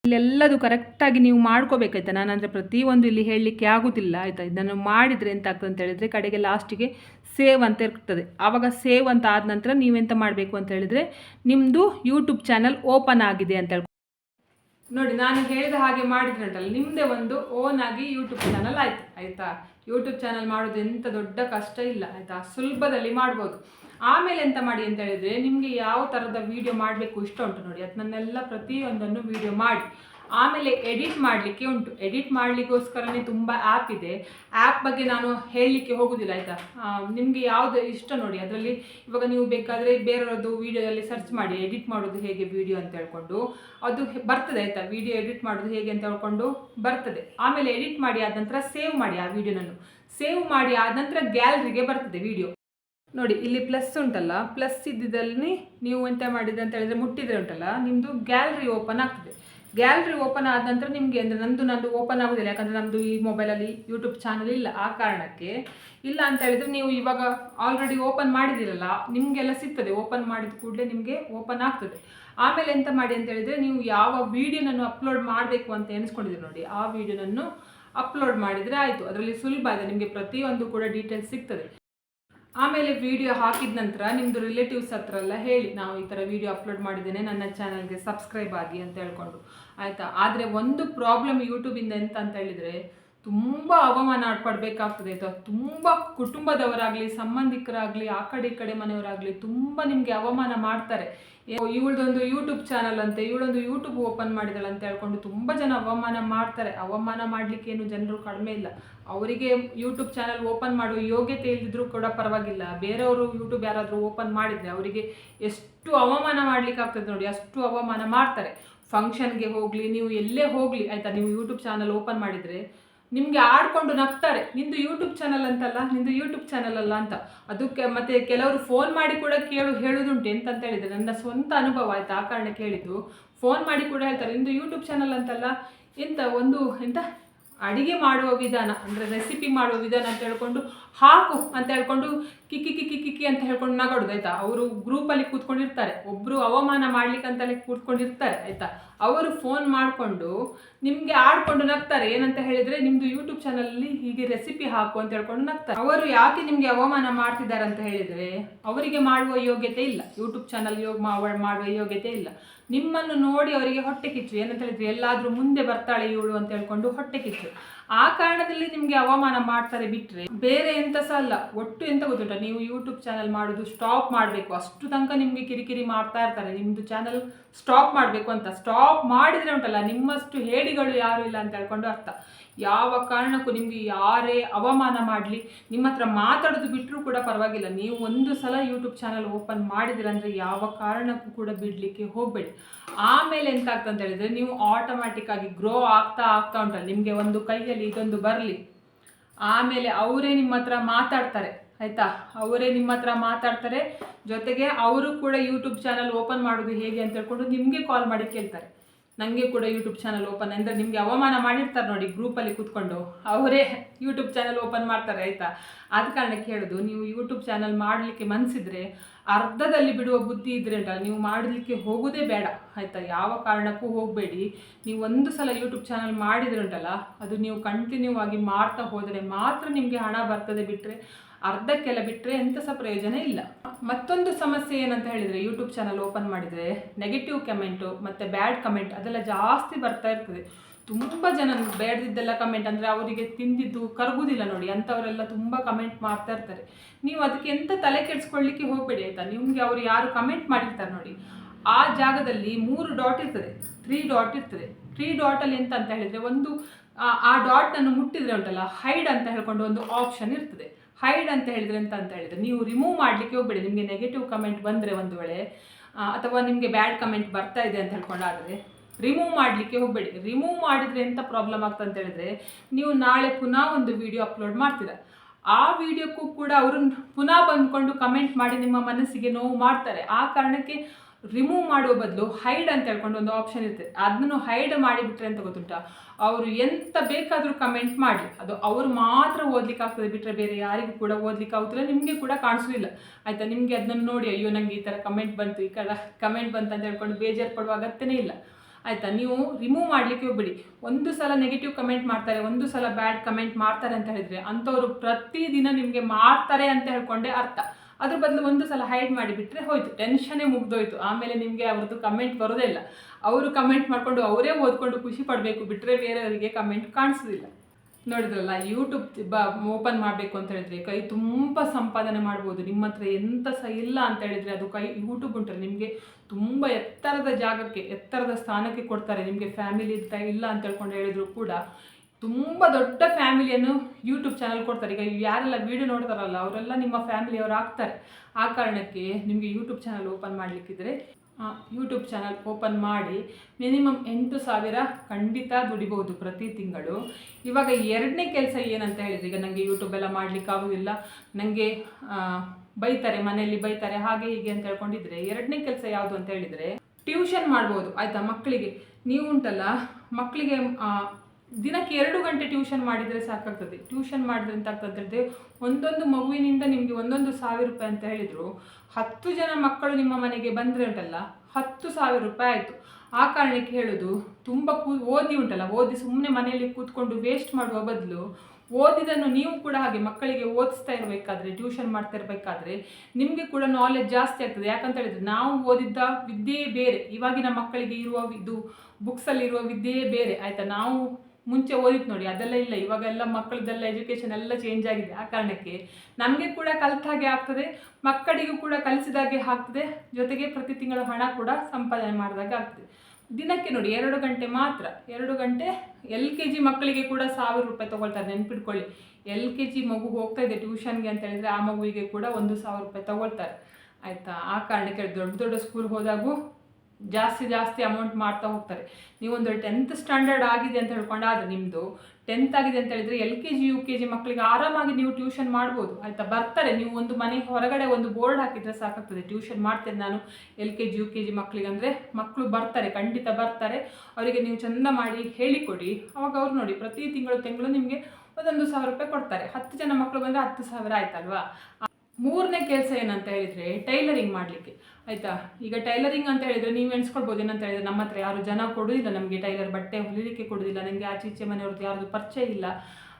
A: ಇಲ್ಲೆಲ್ಲದು ಕರೆಕ್ಟಾಗಿ ನೀವು ಮಾಡ್ಕೋಬೇಕಾಯ್ತಾ? ನಾನು ಅಂದರೆ ಪ್ರತಿಯೊಂದು ಇಲ್ಲಿ ಹೇಳಲಿಕ್ಕೆ ಆಗೋದಿಲ್ಲ, ಆಯಿತಾ? ಇದನ್ನು ಮಾಡಿದರೆ ಎಂತ ಆಗ್ತದೆ ಅಂತ ಹೇಳಿದರೆ ಕಡೆಗೆ ಲಾಸ್ಟಿಗೆ ಸೇವ್ ಅಂತ ಇರ್ತದೆ. ಆವಾಗ ಸೇವ್ ಅಂತ ಆದ ನಂತರ ನೀವೆಂತ ಮಾಡಬೇಕು ಅಂತ ಹೇಳಿದರೆ ನಿಮ್ಮದು ಯೂಟ್ಯೂಬ್ ಚಾನಲ್ ಓಪನ್ ಆಗಿದೆ ಅಂತ ಹೇಳ್ಕೊ ನೋಡಿ, ನಾನು ಹೇಳಿದ ಹಾಗೆ ಮಾಡಿದ್ರಂಟಲ್ಲ ನಿಮ್ಮದೇ ಒಂದು ಓನ್ ಆಗಿ ಯೂಟ್ಯೂಬ್ ಚಾನಲ್ ಆಯ್ತು, ಆಯಿತಾ? ಯೂಟ್ಯೂಬ್ ಚಾನಲ್ ಮಾಡೋದು ಎಂಥ ದೊಡ್ಡ ಕಷ್ಟ ಇಲ್ಲ, ಆಯಿತಾ? ಸುಲಭದಲ್ಲಿ ಮಾಡ್ಬೋದು. ಆಮೇಲೆ ಎಂತ ಮಾಡಿ ಅಂತ ಹೇಳಿದ್ರೆ ನಿಮಗೆ ಯಾವ ಥರದ ವಿಡಿಯೋ ಮಾಡಬೇಕು ಇಷ್ಟ ಉಂಟು ನೋಡಿ. ಅದನ್ನೆಲ್ಲ ಪ್ರತಿಯೊಂದನ್ನು ವೀಡಿಯೋ ಮಾಡಿ. ಆಮೇಲೆ ಎಡಿಟ್ ಮಾಡಲಿಕ್ಕೆ ಉಂಟು. ಎಡಿಟ್ ಮಾಡಲಿಕ್ಕೋಸ್ಕರನೇ ತುಂಬ ಆ್ಯಪ್ ಇದೆ. ಆ್ಯಪ್ ಬಗ್ಗೆ ನಾನು ಹೇಳಲಿಕ್ಕೆ ಹೋಗೋದಿಲ್ಲ, ಆಯಿತಾ? ನಿಮಗೆ ಯಾವುದು ಇಷ್ಟ ನೋಡಿ. ಅದರಲ್ಲಿ ಇವಾಗ ನೀವು ಬೇಕಾದರೆ ಬೇರೆಯವ್ರದ್ದು ವೀಡಿಯೋದಲ್ಲಿ ಸರ್ಚ್ ಮಾಡಿ ಎಡಿಟ್ ಮಾಡೋದು ಹೇಗೆ ವಿಡಿಯೋ ಅಂತ ಹೇಳ್ಕೊಂಡು. ಅದು ಬರ್ತದೆ, ಆಯಿತಾ? ವಿಡಿಯೋ ಎಡಿಟ್ ಮಾಡೋದು ಹೇಗೆ ಅಂತ ಹೇಳ್ಕೊಂಡು ಬರ್ತದೆ. ಆಮೇಲೆ ಎಡಿಟ್ ಮಾಡಿ ಆದ ನಂತರ ಸೇವ್ ಮಾಡಿ ಆ ವೀಡಿಯೋನನ್ನು ಸೇವ್ ಮಾಡಿ ಆದ ನಂತರ ಗ್ಯಾಲರಿಗೆ ಬರ್ತದೆ ವೀಡಿಯೋ ನೋಡಿ, ಇಲ್ಲಿ ಪ್ಲಸ್ ಉಂಟಲ್ಲ ಪ್ಲಸ್ ಇದ್ದಿದ್ದಲ್ಲಿ ನೀವು ಎಂತ ಮಾಡಿದೆ ಅಂತ ಹೇಳಿದ್ರೆ ಮುಟ್ಟಿದ್ರೆ ಉಂಟಲ್ಲ ನಿಮ್ಮದು ಗ್ಯಾಲರಿ ಓಪನ್ ಆಗ್ತದೆ. ಗ್ಯಾಲರಿ ಓಪನ್ ಆದ ನಂತರ ನಿಮಗೆ ಅಂದರೆ ನಂದು ನಂದು ಓಪನ್ ಆಗೋದಿಲ್ಲ, ಯಾಕಂದರೆ ನಮ್ಮದು ಈ ಮೊಬೈಲಲ್ಲಿ ಯೂಟ್ಯೂಬ್ ಚಾನಲ್ ಇಲ್ಲ ಆ ಕಾರಣಕ್ಕೆ. ಇಲ್ಲ ಅಂತ ಹೇಳಿದ್ರೆ ನೀವು ಇವಾಗ ಆಲ್ರೆಡಿ ಓಪನ್ ಮಾಡಿದಿರಲ್ಲ ನಿಮಗೆಲ್ಲ ಸಿಗ್ತದೆ. ಓಪನ್ ಮಾಡಿದ ಕೂಡಲೇ ನಿಮಗೆ ಓಪನ್ ಆಗ್ತದೆ. ಆಮೇಲೆ ಎಂತ ಮಾಡಿ ಅಂತ ಹೇಳಿದ್ರೆ ನೀವು ಯಾವ ವೀಡಿಯೋನನ್ನು ಅಪ್ಲೋಡ್ ಮಾಡಬೇಕು ಅಂತ ಎನಿಸ್ಕೊಂಡಿದ್ರು ನೋಡಿ, ಆ ವೀಡಿಯೋನನ್ನು ಅಪ್ಲೋಡ್ ಮಾಡಿದರೆ ಆಯಿತು. ಅದರಲ್ಲಿ ಸುಲಭ ಇದೆ, ನಿಮಗೆ ಪ್ರತಿಯೊಂದು ಕೂಡ ಡೀಟೇಲ್ಸ್ ಸಿಗ್ತದೆ. ಆಮೇಲೆ ವಿಡಿಯೋ ಹಾಕಿದ ನಂತರ ನಿಮ್ಮದು ರಿಲೇಟಿವ್ಸ್ ಹತ್ರ ಎಲ್ಲ ಹೇಳಿ, ನಾವು ಈ ಥರ ವಿಡಿಯೋ ಅಪ್ಲೋಡ್ ಮಾಡಿದ್ದೇನೆ, ನನ್ನ ಚಾನಲ್ಗೆ ಸಬ್ಸ್ಕ್ರೈಬ್ ಆಗಿ ಅಂತ ಹೇಳ್ಕೊಂಡು. ಆಯಿತಾ? ಆದರೆ ಒಂದು ಪ್ರಾಬ್ಲಮ್ ಯೂಟ್ಯೂಬಿಂದ ಎಂತ ಅಂತ ಹೇಳಿದರೆ ತುಂಬ ಅವಮಾನ ಪಡಬೇಕಾಗ್ತದೆ. ಆಯಿತಾ ತುಂಬ ಕುಟುಂಬದವರಾಗಲಿ, ಸಂಬಂಧಿಕರಾಗಲಿ, ಆ ಕಡೆ ಈ ಕಡೆ ಮನೆಯವರಾಗಲಿ ತುಂಬ ನಿಮಗೆ ಅವಮಾನ ಮಾಡ್ತಾರೆ. ಇವಳದೊಂದು ಯೂಟ್ಯೂಬ್ ಚಾನಲ್ ಅಂತೆ, ಇವಳೊಂದು ಯೂಟ್ಯೂಬ್ ಓಪನ್ ಮಾಡಿದಳು ಅಂತ ಹೇಳ್ಕೊಂಡು ತುಂಬ ಜನ ಅವಮಾನ ಮಾಡ್ತಾರೆ. ಅವಮಾನ ಮಾಡಲಿಕ್ಕೆ ಏನು ಜನರು ಕಡಿಮೆ ಇಲ್ಲ. ಅವರಿಗೆ ಯೂಟ್ಯೂಬ್ ಚಾನಲ್ ಓಪನ್ ಮಾಡುವ ಯೋಗ್ಯತೆ ಇಲ್ಲದಿದ್ರೂ ಕೂಡ ಪರವಾಗಿಲ್ಲ. ಬೇರೆಯವರು ಯೂಟ್ಯೂಬ್ ಯಾರಾದರೂ ಓಪನ್ ಮಾಡಿದರೆ ಅವರಿಗೆ ಎಷ್ಟು ಅವಮಾನ ಮಾಡ್ಲಿಕ್ಕೆ ಆಗ್ತದೆ ನೋಡಿ, ಅಷ್ಟು ಅವಮಾನ ಮಾಡ್ತಾರೆ. ಫಂಕ್ಷನ್ಗೆ ಹೋಗಲಿ, ನೀವು ಎಲ್ಲೇ ಹೋಗಲಿ, ಆಯಿತಾ, ನೀವು ಯೂಟ್ಯೂಬ್ ಚಾನಲ್ ಓಪನ್ ಮಾಡಿದರೆ ನಿಮಗೆ ಆಡ್ಕೊಂಡು ನಗ್ತಾರೆ. ನಿಂದು ಯೂಟ್ಯೂಬ್ ಚಾನಲ್ ಅಂತಲ್ಲ, ನಿಂದು ಯೂಟ್ಯೂಬ್ ಚಾನಲ್ ಅಲ್ಲ ಅಂತ. ಅದಕ್ಕೆ ಮತ್ತೆ ಕೆಲವರು ಫೋನ್ ಮಾಡಿ ಕೂಡ ಕೇಳು, ಹೇಳೋದುಂಟು ಎಂತಂತ ಹೇಳಿದರೆ. ನನ್ನ ಸ್ವಂತ ಅನುಭವ ಆಯ್ತು? ಆ ಕಾರಣಕ್ಕೆ ಹೇಳಿದ್ದು. ಫೋನ್ ಮಾಡಿ ಕೂಡ ಹೇಳ್ತಾರೆ, ನಿಂದು ಯೂಟ್ಯೂಬ್ ಚಾನಲ್ ಅಂತಲ್ಲ, ಎಂತ ಒಂದು ಎಂತ? ಅಡಿಗೆ ಮಾಡುವ ವಿಧಾನ, ಅಂದರೆ ರೆಸಿಪಿ ಮಾಡುವ ವಿಧಾನ ಅಂತ ಹೇಳ್ಕೊಂಡು ಹಾಕು ಅಂತ ಹೇಳ್ಕೊಂಡು ಕಿಕ್ಕಿ ಕಿಕ್ಕಿ ಕಿಕ್ಕಿ ಅಂತ ಹೇಳ್ಕೊಂಡು ನಗಡೋದು, ಆಯಿತಾ? ಅವರು ಗ್ರೂಪಲ್ಲಿ ಕೂತ್ಕೊಂಡಿರ್ತಾರೆ. ಒಬ್ಬರು ಅವಮಾನ ಮಾಡ್ಲಿಕ್ಕಂತಲೇ ಕೂತ್ಕೊಂಡಿರ್ತಾರೆ, ಆಯಿತಾ? ಅವರು ಫೋನ್ ಮಾಡಿಕೊಂಡು ನಿಮಗೆ ಆಡ್ಕೊಂಡು ನಗ್ತಾರೆ. ಏನಂತ ಹೇಳಿದರೆ ನಿಮ್ಮದು ಯೂಟ್ಯೂಬ್ ಚಾನಲಲ್ಲಿ ಹೀಗೆ ರೆಸಿಪಿ ಹಾಕು ಅಂತ ಹೇಳ್ಕೊಂಡು ನಗ್ತಾರೆ. ಅವರು ಯಾಕೆ ನಿಮಗೆ ಅವಮಾನ ಮಾಡ್ತಿದ್ದಾರೆ ಅಂತ ಹೇಳಿದರೆ, ಅವರಿಗೆ ಮಾಡುವ ಯೋಗ್ಯತೆ ಇಲ್ಲ. ಯೂಟ್ಯೂಬ್ ಚಾನಲ್ ಯೋಗ ಮಾಡುವ ಯೋಗ್ಯತೆ ಇಲ್ಲ. ನಿಮ್ಮನ್ನು ನೋಡಿ ಅವರಿಗೆ ಹೊಟ್ಟೆ ಕಿಚ್ಚು. ಏನಂತ ಹೇಳಿದ್ರೆ, ಎಲ್ಲಾದರೂ ಮುಂದೆ ಬರ್ತಾಳೆ ಇವಳು ಅಂತ ಹೇಳ್ಕೊಂಡು ಹೊಟ್ಟೆ ಕಿಚ್ಚು. ಆ ಕಾರಣದಲ್ಲಿ ನಿಮಗೆ ಅವಮಾನ ಮಾಡ್ತಾರೆ ಬಿಟ್ಟರೆ ಬೇರೆ ಎಂತ ಅಲ್ಲ, ಒಟ್ಟು ಎಂತ ಗೊತ್ತುಂಟ? ನೀವು ಯೂಟ್ಯೂಬ್ ಚಾನಲ್ ಮಾಡೋದು ಸ್ಟಾಪ್ ಮಾಡಬೇಕು. ಅಷ್ಟು ತನಕ ನಿಮಗೆ ಕಿರಿಕಿರಿ ಮಾಡ್ತಾ ಇರ್ತಾರೆ. ನಿಮ್ಮದು ಚಾನಲ್ ಸ್ಟಾಪ್ ಮಾಡಬೇಕು ಅಂತ. ಸ್ಟಾಪ್ ಮಾಡಿದರೆ ಉಂಟಲ್ಲ, ನಿಮ್ಮಷ್ಟು ಹೇಡಿಗಳು ಯಾರು ಇಲ್ಲ ಅಂತ ಹೇಳ್ಕೊಂಡು ಅರ್ಥ. ಯಾವ ಕಾರಣಕ್ಕೂ ನಿಮಗೆ ಯಾರೇ ಅವಮಾನ ಮಾಡಲಿ, ನಿಮ್ಮ ಹತ್ರ ಮಾತಾಡೋದು ಬಿಟ್ಟರೂ ಕೂಡ ಪರವಾಗಿಲ್ಲ. ನೀವು ಒಂದು ಸಲ ಯೂಟ್ಯೂಬ್ ಚಾನಲ್ ಓಪನ್ ಮಾಡಿದಿರಂದರೆ ಯಾವ ಕಾರಣಕ್ಕೂ ಕೂಡ ಬಿಡಲಿಕ್ಕೆ ಹೋಗಬೇಡಿ. ಆಮೇಲೆ ಎಂತ ಆಗ್ತದೆ ಅಂತ ಹೇಳಿದರೆ, ನೀವು ಆಟೋಮ್ಯಾಟಿಕ್ ಆಗಿ ಗ್ರೋ ಆಗ್ತಾ ಆಗ್ತಾ ಉಂಟಲ್ಲ, ನಿಮಗೆ ಒಂದು ಕೈಯಲ್ಲಿ ಇದೊಂದು ಬರಲಿ. ಆಮೇಲೆ ಅವರೇ ನಿಮ್ಮ ಹತ್ರ ಮಾತಾಡ್ತಾರೆ, ಆಯಿತಾ? ಅವರೇ ನಿಮ್ಮ ಹತ್ರ ಮಾತಾಡ್ತಾರೆ. ಜೊತೆಗೆ ಅವರು ಕೂಡ ಯೂಟ್ಯೂಬ್ ಚಾನಲ್ ಓಪನ್ ಮಾಡೋದು ಹೇಗೆ ಅಂತ ಹೇಳ್ಕೊಂಡು ನಿಮಗೆ ಕಾಲ್ ಮಾಡಿ ಕೇಳ್ತಾರೆ. ನನಗೆ ಕೂಡ ಯೂಟ್ಯೂಬ್ ಚಾನಲ್ ಓಪನ್ ಅಂದರೆ ನಿಮಗೆ ಅವಮಾನ ಮಾಡಿರ್ತಾರೆ ನೋಡಿ ಗ್ರೂಪಲ್ಲಿ ಕೂತ್ಕೊಂಡು. ಅವರೇ ಯೂಟ್ಯೂಬ್ ಚಾನಲ್ ಓಪನ್ ಮಾಡ್ತಾರೆ, ಆಯಿತಾ? ಆದ ಕಾರಣಕ್ಕೆ ಹೇಳೋದು, ನೀವು ಯೂಟ್ಯೂಬ್ ಚಾನಲ್ ಮಾಡಲಿಕ್ಕೆ ಮನಸ್ಸಿದ್ರೆ ಅರ್ಧದಲ್ಲಿ ಬಿಡುವ ಬುದ್ಧಿ ಇದ್ರೆ ಉಂಟಲ್ಲ, ನೀವು ಮಾಡಲಿಕ್ಕೆ ಹೋಗೋದೇ ಬೇಡ, ಆಯಿತಾ? ಯಾವ ಕಾರಣಕ್ಕೂ ಹೋಗಬೇಡಿ. ನೀವು ಒಂದು ಸಲ ಯೂಟ್ಯೂಬ್ ಚಾನಲ್ ಮಾಡಿದ್ರೆ ಉಂಟಲ್ಲ, ಅದು ನೀವು ಕಂಟಿನ್ಯೂ ಆಗಿ ಮಾಡ್ತಾ ಹೋದರೆ ಮಾತ್ರ ನಿಮಗೆ ಹಣ ಬರ್ತದೆ ಬಿಟ್ಟರೆ ಅರ್ಧಕ್ಕೆಲ್ಲ ಬಿಟ್ಟರೆ ಎಂಥ ಸಹ ಪ್ರಯೋಜನ ಇಲ್ಲ. ಮತ್ತೊಂದು ಸಮಸ್ಯೆ ಏನಂತ ಹೇಳಿದರೆ ಯೂಟ್ಯೂಬ್ ಚಾನಲ್ ಓಪನ್ ಮಾಡಿದರೆ ನೆಗೆಟಿವ್ ಕಮೆಂಟು ಮತ್ತು ಬ್ಯಾಡ್ ಕಮೆಂಟ್ ಅದೆಲ್ಲ ಜಾಸ್ತಿ ಬರ್ತಾ ಇರ್ತದೆ. ತುಂಬ ಜನ ಬೇಡದಿದ್ದೆಲ್ಲ ಕಮೆಂಟ್ ಅಂದರೆ ಅವರಿಗೆ ತಿಂದಿದ್ದು ಕರಗುದಿಲ್ಲ ನೋಡಿ, ಅಂಥವರೆಲ್ಲ ತುಂಬ ಕಮೆಂಟ್ ಮಾಡ್ತಾ ಇರ್ತಾರೆ. ನೀವು ಅದಕ್ಕೆ ಎಂತ ತಲೆ ಕೆಡಿಸ್ಕೊಳ್ಳಿಕ್ಕೆ ಹೋಗಬೇಡಿ ಆಯಿತಾ? ನಿಮಗೆ ಅವರು ಯಾರು ಕಮೆಂಟ್ ಮಾಡಿರ್ತಾರೆ ನೋಡಿ. ಆ ಜಾಗದಲ್ಲಿ ಮೂರು ಡಾಟ್ ಇರ್ತದೆ ತ್ರೀ ಡಾಟ್ ಇರ್ತದೆ. ತ್ರೀ ಡಾಟಲ್ಲಿ ಎಂತ ಅಂತ ಹೇಳಿದರೆ ಒಂದು, ಆ- ಡಾಟ್ನನ್ನು ಡಾಟನ್ನು ಮುಟ್ಟಿದ್ರೆ ಉಂಟಲ್ಲ ಹೈಡ್ ಅಂತ ಹೇಳ್ಕೊಂಡು ಒಂದು ಆಪ್ಷನ್ ಇರ್ತದೆ. ಹೈಡ್ ಅಂತ ಹೇಳಿದ್ರೆ ಎಂತ ಅಂತ ಹೇಳಿದ್ರೆ, ನೀವು ರಿಮೂವ್ ಮಾಡಲಿಕ್ಕೆ ಹೋಗಬೇಡಿ. ನಿಮಗೆ ನೆಗೆಟಿವ್ ಕಮೆಂಟ್ ಬಂದರೆ ಒಂದು ವೇಳೆ ಅಥವಾ ನಿಮಗೆ ಬ್ಯಾಡ್ ಕಮೆಂಟ್ ಬರ್ತಾ ಇದೆ ಅಂತ ಹೇಳ್ಕೊಂಡಾದರೆ ರಿಮೂವ್ ಮಾಡಲಿಕ್ಕೆ ಹೋಗಬೇಡಿ. ರಿಮೂವ್ ಮಾಡಿದರೆ ಎಂಥ ಪ್ರಾಬ್ಲಮ್ ಆಗ್ತದೆ ಅಂತ ಹೇಳಿದ್ರೆ, ನೀವು ನಾಳೆ ಪುನಃ ಒಂದು ವಿಡಿಯೋ ಅಪ್ಲೋಡ್ ಮಾಡ್ತೀರಾ. ಆ ವಿಡಿಯೋಕ್ಕೂ ಕೂಡ ಅವರು ಪುನಃ ಬಂದ್ಕೊಂಡು ಕಮೆಂಟ್ ಮಾಡಿ ನಿಮ್ಮ ಮನಸ್ಸಿಗೆ ನೋವು ಮಾಡ್ತಾರೆ. ಆ ಕಾರಣಕ್ಕೆ ರಿಮೂವ್ ಮಾಡುವ ಬದಲು ಹೈಡ್ ಅಂತ ಹೇಳ್ಕೊಂಡು ಒಂದು ಆಪ್ಷನ್ ಇರ್ತದೆ ಅದನ್ನು ಹೈಡ್ ಮಾಡಿಬಿಟ್ರೆ ಅಂತ ಗೊತ್ತುಂಟಾ? ಅವರು ಎಂತ ಬೇಕಾದರೂ ಕಮೆಂಟ್ ಮಾಡಿ. ಅದು ಅವರು ಮಾತ್ರ ಓದ್ಲಿಕ್ಕೆ ಆಗ್ತದೆ ಬಿಟ್ಟರೆ ಬೇರೆ ಯಾರಿಗೂ ಕೂಡ ಓದ್ಲಿಕ್ಕೆ ಆಗ್ತಿಲ್ಲ ನಿಮಗೆ ಕೂಡ ಕಾಣಿಸೋದಿಲ್ಲ ಆಯಿತಾ? ನಿಮಗೆ ಅದನ್ನು ನೋಡಿ, ಅಯ್ಯೋ ನನಗೆ ಈ ಥರ ಕಮೆಂಟ್ ಬಂತು, ಈ ಕಡೆ ಕಮೆಂಟ್ ಬಂತು ಅಂತ ಹೇಳ್ಕೊಂಡು ಬೇಜಾರು ಪಡುವ ಅಗತ್ಯನೇ ಇಲ್ಲ. ಆಯಿತಾ? ನೀವು ರಿಮೂವ್ ಮಾಡಲಿಕ್ಕೆ ಬಿಡಿ ಒಂದು ಸಲ ನೆಗೆಟಿವ್ ಕಮೆಂಟ್ ಮಾಡ್ತಾರೆ, ಒಂದು ಸಲ ಬ್ಯಾಡ್ ಕಮೆಂಟ್ ಮಾಡ್ತಾರೆ ಅಂತ ಹೇಳಿದರೆ ಅಂಥವ್ರು ಪ್ರತಿದಿನ ನಿಮಗೆ ಮಾಡ್ತಾರೆ ಅಂತ ಹೇಳ್ಕೊಂಡೆ ಅರ್ಥ. ಅದ್ರ ಬದಲು ಒಂದು ಸಲ ಹೈಡ್ ಮಾಡಿಬಿಟ್ರೆ ಹೋಯ್ತು ಟೆನ್ಷನ್ನೇ ಮುಗ್ದೋಯ್ತು. ಆಮೇಲೆ ನಿಮಗೆ ಅವ್ರದ್ದು ಕಮೆಂಟ್ ಬರೋದೇ ಇಲ್ಲ. ಅವರು ಕಮೆಂಟ್ ಮಾಡಿಕೊಂಡು ಅವರೇ ಓದ್ಕೊಂಡು ಖುಷಿ ಪಡಬೇಕು ಬಿಟ್ಟರೆ ಬೇರೆಯವರಿಗೆ ಕಮೆಂಟ್ ಕಾಣಿಸೋದಿಲ್ಲ. ನೋಡಿದ್ರಲ್ಲ ಯೂಟ್ಯೂಬ್ ಬ ಓಪನ್ ಮಾಡಬೇಕು ಅಂತ ಹೇಳಿದ್ರೆ ಕೈ ತುಂಬ ಸಂಪಾದನೆ ಮಾಡ್ಬೋದು. ನಿಮ್ಮ ಹತ್ರ ಎಂಥ ಸಹ ಇಲ್ಲ ಅಂತ ಹೇಳಿದರೆ ಅದು ಕೈ ಯೂಟ್ಯೂಬ್ ಉಂಟಲ್ಲ, ನಿಮಗೆ ತುಂಬ ಎತ್ತರದ ಜಾಗಕ್ಕೆ, ಎತ್ತರದ ಸ್ಥಾನಕ್ಕೆ ಕೊಡ್ತಾರೆ. ನಿಮಗೆ ಫ್ಯಾಮಿಲಿ ಅಂತ ಇಲ್ಲ ಅಂತ ಹೇಳ್ಕೊಂಡು ಹೇಳಿದ್ರು ಕೂಡ ತುಂಬ ದೊಡ್ಡ ಫ್ಯಾಮಿಲಿಯನ್ನು ಯೂಟ್ಯೂಬ್ ಚಾನಲ್ ಕೊಡ್ತಾರೆ. ಈಗ ಯಾರೆಲ್ಲ ವೀಡಿಯೋ ನೋಡ್ತಾರಲ್ಲ, ಅವರೆಲ್ಲ ನಿಮ್ಮ ಫ್ಯಾಮಿಲಿಯವರು ಆಗ್ತಾರೆ. ಆ ಕಾರಣಕ್ಕೆ ನಿಮಗೆ ಯೂಟ್ಯೂಬ್ ಚಾನಲ್ ಓಪನ್ ಮಾಡಲಿಕ್ಕಿದ್ರೆ ಯೂಟ್ಯೂಬ್ ಚಾನಲ್ ಓಪನ್ ಮಾಡಿ ಮಿನಿಮಮ್ ಎಂಟು ಸಾವಿರ ಖಂಡಿತ ದುಡಿಬಹುದು ಪ್ರತಿ ತಿಂಗಳು. ಇವಾಗ ಎರಡನೇ ಕೆಲಸ ಏನಂತ ಹೇಳಿದ್ರೆ, ಈಗ ನನಗೆ ಯೂಟ್ಯೂಬ್ ಎಲ್ಲ ಮಾಡಲಿಕ್ಕೆ ಆಗೋದಿಲ್ಲ ನನಗೆ ಬೈತಾರೆ, ಮನೆಯಲ್ಲಿ ಬೈತಾರೆ, ಹಾಗೆ ಹೀಗೆ ಅಂತ ಹೇಳ್ಕೊಂಡಿದ್ರೆ ಎರಡನೇ ಕೆಲಸ ಯಾವುದು ಅಂತ ಹೇಳಿದರೆ ಟ್ಯೂಷನ್ ಮಾಡ್ಬೋದು. ಆಯಿತಾ ಮಕ್ಕಳಿಗೆ? ನೀವು ಉಂಟಲ್ಲ ಮಕ್ಕಳಿಗೆ ದಿನಕ್ಕೆ ಎರಡು ಗಂಟೆ ಟ್ಯೂಷನ್ ಮಾಡಿದರೆ ಸಾಕಾಗ್ತದೆ. ಟ್ಯೂಷನ್ ಮಾಡಿದ್ರೆ ಅಂತ ಆಗ್ತದೆ ಒಂದೊಂದು ಮಗುವಿನಿಂದ ನಿಮಗೆ ಒಂದೊಂದು ಸಾವಿರ ರೂಪಾಯಿ ಅಂತ ಹೇಳಿದರು. ಹತ್ತು ಜನ ಮಕ್ಕಳು ನಿಮ್ಮ ಮನೆಗೆ ಬಂದರೆ ಉಂಟಲ್ಲ, ಹತ್ತು ಸಾವಿರ ರೂಪಾಯಿ ಆಯಿತು. ಆ ಕಾರಣಕ್ಕೆ ಹೇಳೋದು, ತುಂಬ ಕೂ, ಓದಿ ಉಂಟಲ್ಲ, ಓದಿ ಸುಮ್ಮನೆ ಮನೆಯಲ್ಲಿ ಕೂತ್ಕೊಂಡು ವೇಸ್ಟ್ ಮಾಡುವ ಬದಲು ಓದಿದನ್ನು ನೀವು ಕೂಡ ಹಾಗೆ ಮಕ್ಕಳಿಗೆ ಓದಿಸ್ತಾ ಇರಬೇಕಾದ್ರೆ ಟ್ಯೂಷನ್ ಮಾಡ್ತಾ ಇರಬೇಕಾದ್ರೆ ನಿಮಗೆ ಕೂಡ ನಾಲೆಜ್ ಜಾಸ್ತಿ ಆಗ್ತದೆ. ಯಾಕಂತ ಹೇಳಿದ್ರೆ ನಾವು ಓದಿದ್ದ ವಿದ್ಯೆಯೇ ಬೇರೆ. ಇವಾಗಿನ ಮಕ್ಕಳಿಗೆ ಇರುವ ಇದು ಬುಕ್ಸಲ್ಲಿರುವ ವಿದ್ಯೆಯೇ ಬೇರೆ. ಆಯಿತಾ? ನಾವು ಮುಂಚೆ ಓದಿತ್ತು ನೋಡಿ, ಅದೆಲ್ಲ ಇಲ್ಲ. ಇವಾಗ ಎಲ್ಲ ಮಕ್ಕಳದೆಲ್ಲ ಎಜುಕೇಷನ್ ಎಲ್ಲ ಚೇಂಜ್ ಆಗಿದೆ. ಆ ಕಾರಣಕ್ಕೆ ನಮಗೆ ಕೂಡ ಕಲ್ತ ಹಾಗೆ ಆಗ್ತದೆ, ಮಕ್ಕಳಿಗೂ ಕೂಡ ಕಲಿಸಿದಾಗೆ ಆಗ್ತದೆ. ಜೊತೆಗೆ ಪ್ರತಿ ತಿಂಗಳು ಹಣ ಕೂಡ ಸಂಪಾದನೆ ಮಾಡಿದಾಗ ಆಗ್ತದೆ. ದಿನಕ್ಕೆ ನೋಡಿ, ಎರಡು ಗಂಟೆ ಮಾತ್ರ, ಎರಡು ಗಂಟೆ ಎಲ್ ಕೆ ಜಿ ಮಕ್ಕಳಿಗೆ ಕೂಡ ಸಾವಿರ ರೂಪಾಯಿ ತೊಗೊಳ್ತಾರೆ. ನೆನ್ಪಿಟ್ಕೊಳ್ಳಿ, ಎಲ್ ಕೆ ಜಿ ಮಗು ಹೋಗ್ತಾ ಇದೆ ಟ್ಯೂಷನ್ಗೆ ಅಂತ ಹೇಳಿದರೆ ಆ ಮಗುವಿಗೆ ಕೂಡ ಒಂದು ಸಾವಿರ ರೂಪಾಯಿ ತೊಗೊಳ್ತಾರೆ. ಆಯಿತಾ? ಆ ಕಾರಣಕ್ಕೆ ದೊಡ್ಡ ದೊಡ್ಡ ಸ್ಕೂಲ್ ಹೋದಾಗೂ ಜಾಸ್ತಿ ಜಾಸ್ತಿ ಅಮೌಂಟ್ ಮಾಡ್ತಾ ಹೋಗ್ತಾರೆ. ನೀವೊಂದು ಟೆಂತ್ ಸ್ಟ್ಯಾಂಡರ್ಡ್ ಆಗಿದೆ ಅಂತ ಹೇಳ್ಕೊಂಡಾದ್ರೆ ನಿಮ್ಮದು ಟೆಂತ್ ಆಗಿದೆ ಅಂತ ಹೇಳಿದ್ರೆ L K G U K G ಮಕ್ಕಳಿಗೆ ಆರಾಮಾಗಿ ನೀವು ಟ್ಯೂಷನ್ ಮಾಡ್ಬೋದು. ಆಯಿತಾ? ಬರ್ತಾರೆ. ನೀವು ಒಂದು ಮನೆ ಹೊರಗಡೆ ಒಂದು ಬೋರ್ಡ್ ಹಾಕಿದರೆ ಸಾಕಾಗ್ತದೆ. ಟ್ಯೂಷನ್ ಮಾಡ್ತೇನೆ ನಾನು L K G U K G ಮಕ್ಕಳಿಗೆ ಅಂದರೆ ಮಕ್ಕಳು ಬರ್ತಾರೆ, ಖಂಡಿತ ಬರ್ತಾರೆ. ಅವರಿಗೆ ನೀವು ಚಂದ ಮಾಡಿ ಹೇಳಿಕೊಡಿ. ಅವಾಗ ಅವ್ರು ನೋಡಿ, ಪ್ರತಿ ತಿಂಗಳು ತಿಂಗಳು ನಿಮಗೆ ಒಂದೊಂದು ಸಾವಿರ ರೂಪಾಯಿ ಕೊಡ್ತಾರೆ. ಹತ್ತು ಜನ ಮಕ್ಕಳು ಬಂದರೆ ಹತ್ತು ಸಾವಿರ ಆಯ್ತಲ್ವಾ? ಮೂರನೇ ಕೆಲಸ ಏನಂತ ಹೇಳಿದರೆ ಟೈಲರಿಂಗ್ ಮಾಡಲಿಕ್ಕೆ. ಆಯಿತಾ? ಈಗ ಟೈಲರಿಂಗ್ ಅಂತ ಹೇಳಿದ್ರೆ ನೀವು ಎಣಿಸ್ಕೊಳ್ಬೋದು. ಏನಂತ ಹೇಳಿದರೆ ನಮ್ಮ ಹತ್ರ ಯಾರು ಜನ ಕೊಡೋದಿಲ್ಲ ನಮಗೆ ಟೈಲರ್ ಬಟ್ಟೆ ಹೊಲಿಲಿಕ್ಕೆ ಕೊಡೋದಿಲ್ಲ. ನನಗೆ ಆಚೆ ಈಚೆ ಮನೆಯವ್ರದ್ದು ಯಾರ್ದು ಪರಿಚಯ ಇಲ್ಲ.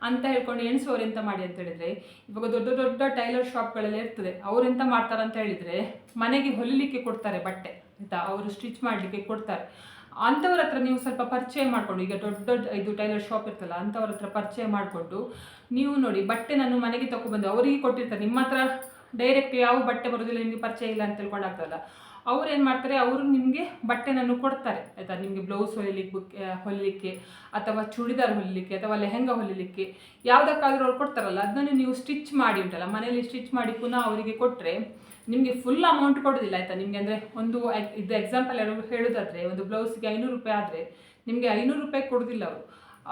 A: ಅಂತ ಹೇಳ್ಕೊಂಡು ಎಣಿಸೋರು ಎಂತ ಮಾಡಿ ಅಂತ ಹೇಳಿದ್ರೆ, ಇವಾಗ ದೊಡ್ಡ ದೊಡ್ಡ ಟೈಲರ್ ಶಾಪ್ಗಳೆಲ್ಲ ಇರ್ತದೆ. ಅವ್ರು ಎಂತ ಮಾಡ್ತಾರೆ ಅಂತ ಹೇಳಿದರೆ, ಮನೆಗೆ ಹೊಲಿಲಿಕ್ಕೆ ಕೊಡ್ತಾರೆ ಬಟ್ಟೆ, ಆಯಿತಾ? ಅವರು ಸ್ಟಿಚ್ ಮಾಡಲಿಕ್ಕೆ ಕೊಡ್ತಾರೆ. ಅಂಥವ್ರ ಹತ್ರ ನೀವು ಸ್ವಲ್ಪ ಪರಿಚಯ ಮಾಡಿಕೊಂಡು, ಈಗ ದೊಡ್ಡ ದೊಡ್ಡ ಇದು ಟೈಲರ್ ಶಾಪ್ ಇರ್ತಲ್ಲ ಅಂಥವ್ರ ಹತ್ರ ಪರಿಚಯ ಮಾಡಿಕೊಂಡು, ನೀವು ನೋಡಿ ಬಟ್ಟೆ ನಾನು ಮನೆಗೆ ತಗೊಬಂದು ಅವರಿಗೆ ಕೊಟ್ಟಿರ್ತಾರೆ. ನಿಮ್ಮ ಹತ್ರ ಡೈರೆಕ್ಟ್ ಯಾವ ಬಟ್ಟೆ ಬರೋದಿಲ್ಲ, ನಿಮಗೆ ಪರಿಚಯ ಇಲ್ಲ ಅಂತ ತಿಳ್ಕೊಂಡಾಗ್ತದಲ್ಲ ಅವ್ರು ಏನು ಮಾಡ್ತಾರೆ, ಅವರು ನಿಮಗೆ ಬಟ್ಟೆನನ್ನು ಕೊಡ್ತಾರೆ. ಆಯಿತಾ? ನಿಮಗೆ ಬ್ಲೌಸ್ ಹೊಲಿಲಿಕ್ಕೆ ಹೊಲಿಲಿಕ್ಕೆ, ಅಥವಾ ಚೂಡಿದಾರ್ ಹೊಲಿಲಿಕ್ಕೆ, ಅಥವಾ ಲೆಹೆಂಗಾ ಹೊಲಿಲಿಕ್ಕೆ, ಯಾವುದಕ್ಕಾದರೂ ಅವ್ರು ಕೊಡ್ತಾರಲ್ಲ, ಅದನ್ನು ನೀವು ಸ್ಟಿಚ್ ಮಾಡಿ ಉಂಟಲ್ಲ, ಮನೆಯಲ್ಲಿ ಸ್ಟಿಚ್ ಮಾಡಿ ಪುನಃ ಅವರಿಗೆ ಕೊಟ್ಟರೆ ನಿಮಗೆ ಫುಲ್ ಅಮೌಂಟ್ ಕೊಡೋದಿಲ್ಲ, ಆಯಿತಾ? ನಿಮಗೆ ಅಂದರೆ ಒಂದು ಇದು ಎಕ್ಸಾಂಪಲ್ ಯಾರು ಹೇಳೋದಾದರೆ, ಒಂದು ಬ್ಲೌಸ್ಗೆ ಐನೂರು ರೂಪಾಯಿ ಆದರೆ ನಿಮಗೆ ಐನೂರು ರೂಪಾಯಿ ಕೊಡೋದಿಲ್ಲ ಅವರು.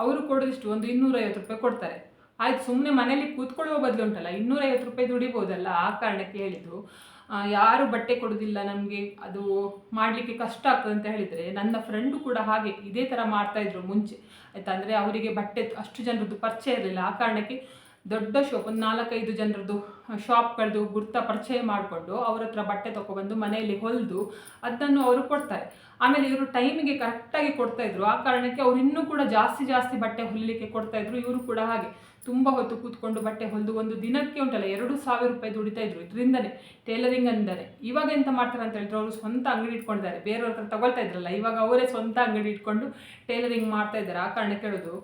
A: ಅವರು ಕೊಡೋದಿಷ್ಟು ಒಂದು ಇನ್ನೂರೈವತ್ತು ರೂಪಾಯಿ ಕೊಡ್ತಾರೆ. ಆಯ್ತು ಸುಮ್ಮನೆ ಮನೇಲಿ ಕೂತ್ಕೊಳ್ಳುವ ಬದಲು ಉಂಟಲ್ಲ, ಇನ್ನೂರೈವತ್ತು ರೂಪಾಯಿ ದುಡಿಬೋದಲ್ಲ, ಆ ಕಾರಣಕ್ಕೆ ಹೇಳಿದ್ದು ಯಾರು ಬಟ್ಟೆ ಕೊಡೋದಿಲ್ಲ ನಮಗೆ, ಅದು ಮಾಡಲಿಕ್ಕೆ ಕಷ್ಟ ಆಗ್ತದೆ ಅಂತ ಹೇಳಿದರೆ, ನನ್ನ ಫ್ರೆಂಡು ಕೂಡ ಹಾಗೆ, ಇದೇ ಥರ ಮಾಡ್ತಾಯಿದ್ರು ಮುಂಚೆ. ಆಯಿತಾ, ಅಂದರೆ ಅವರಿಗೆ ಬಟ್ಟೆ ಅಷ್ಟು ಜನರದ್ದು ಪರಿಚಯ ಇರಲಿಲ್ಲ, ಆ ಕಾರಣಕ್ಕೆ ದೊಡ್ಡ ಶಾಪ್ ಒಂದು ನಾಲ್ಕೈದು ಜನರದ್ದು ಶಾಪ್ಗಳದ್ದು ಗುರ್ತ ಪರಿಚಯ ಮಾಡಿಕೊಂಡು ಅವ್ರ ಹತ್ರ ಬಟ್ಟೆ ತೊಗೊಬಂದು ಮನೆಯಲ್ಲಿ ಹೊಲಿದು ಅದನ್ನು ಅವರು ಕೊಡ್ತಾರೆ. ಆಮೇಲೆ ಇವರು ಟೈಮಿಗೆ ಕರೆಕ್ಟಾಗಿ ಕೊಡ್ತಾಯಿದ್ರು ಆ ಕಾರಣಕ್ಕೆ ಅವ್ರು ಇನ್ನೂ ಕೂಡ ಜಾಸ್ತಿ ಜಾಸ್ತಿ ಬಟ್ಟೆ ಹೊಲಿಲಿಕ್ಕೆ ಕೊಡ್ತಾಯಿದ್ರು ಇವರು ಕೂಡ ಹಾಗೆ. ತುಂಬ ಹೊತ್ತು ಕೂತ್ಕೊಂಡು ಬಟ್ಟೆ ಹೊಲಿದು ಒಂದು ದಿನಕ್ಕೆ ಉಂಟಲ್ಲ, ಎರಡು ಸಾವಿರ ರೂಪಾಯಿ ದುಡಿತಾ ಇದ್ರು. ಇದರಿಂದನೇ ಟೇಲರಿಂಗ್ ಅಂದರೆ, ಇವಾಗ ಎಂತ ಮಾಡ್ತಾರೆ ಅಂತ ಹೇಳಿದ್ರು ಅವರು ಸ್ವಂತ ಅಂಗಡಿ ಇಟ್ಕೊಂಡಿದ್ದಾರೆ. ಬೇರೆಯವ್ರ ಹತ್ರ ತಗೊಳ್ತಾ ಇದ್ರಲ್ಲ, ಇವಾಗ ಅವರೇ ಸ್ವಂತ ಅಂಗಡಿ ಇಟ್ಕೊಂಡು ಟೇಲರಿಂಗ್ ಮಾಡ್ತಾ ಇದ್ದಾರೆ. ಆ ಕಾರಣಕ್ಕೆ ಹೇಳೋದು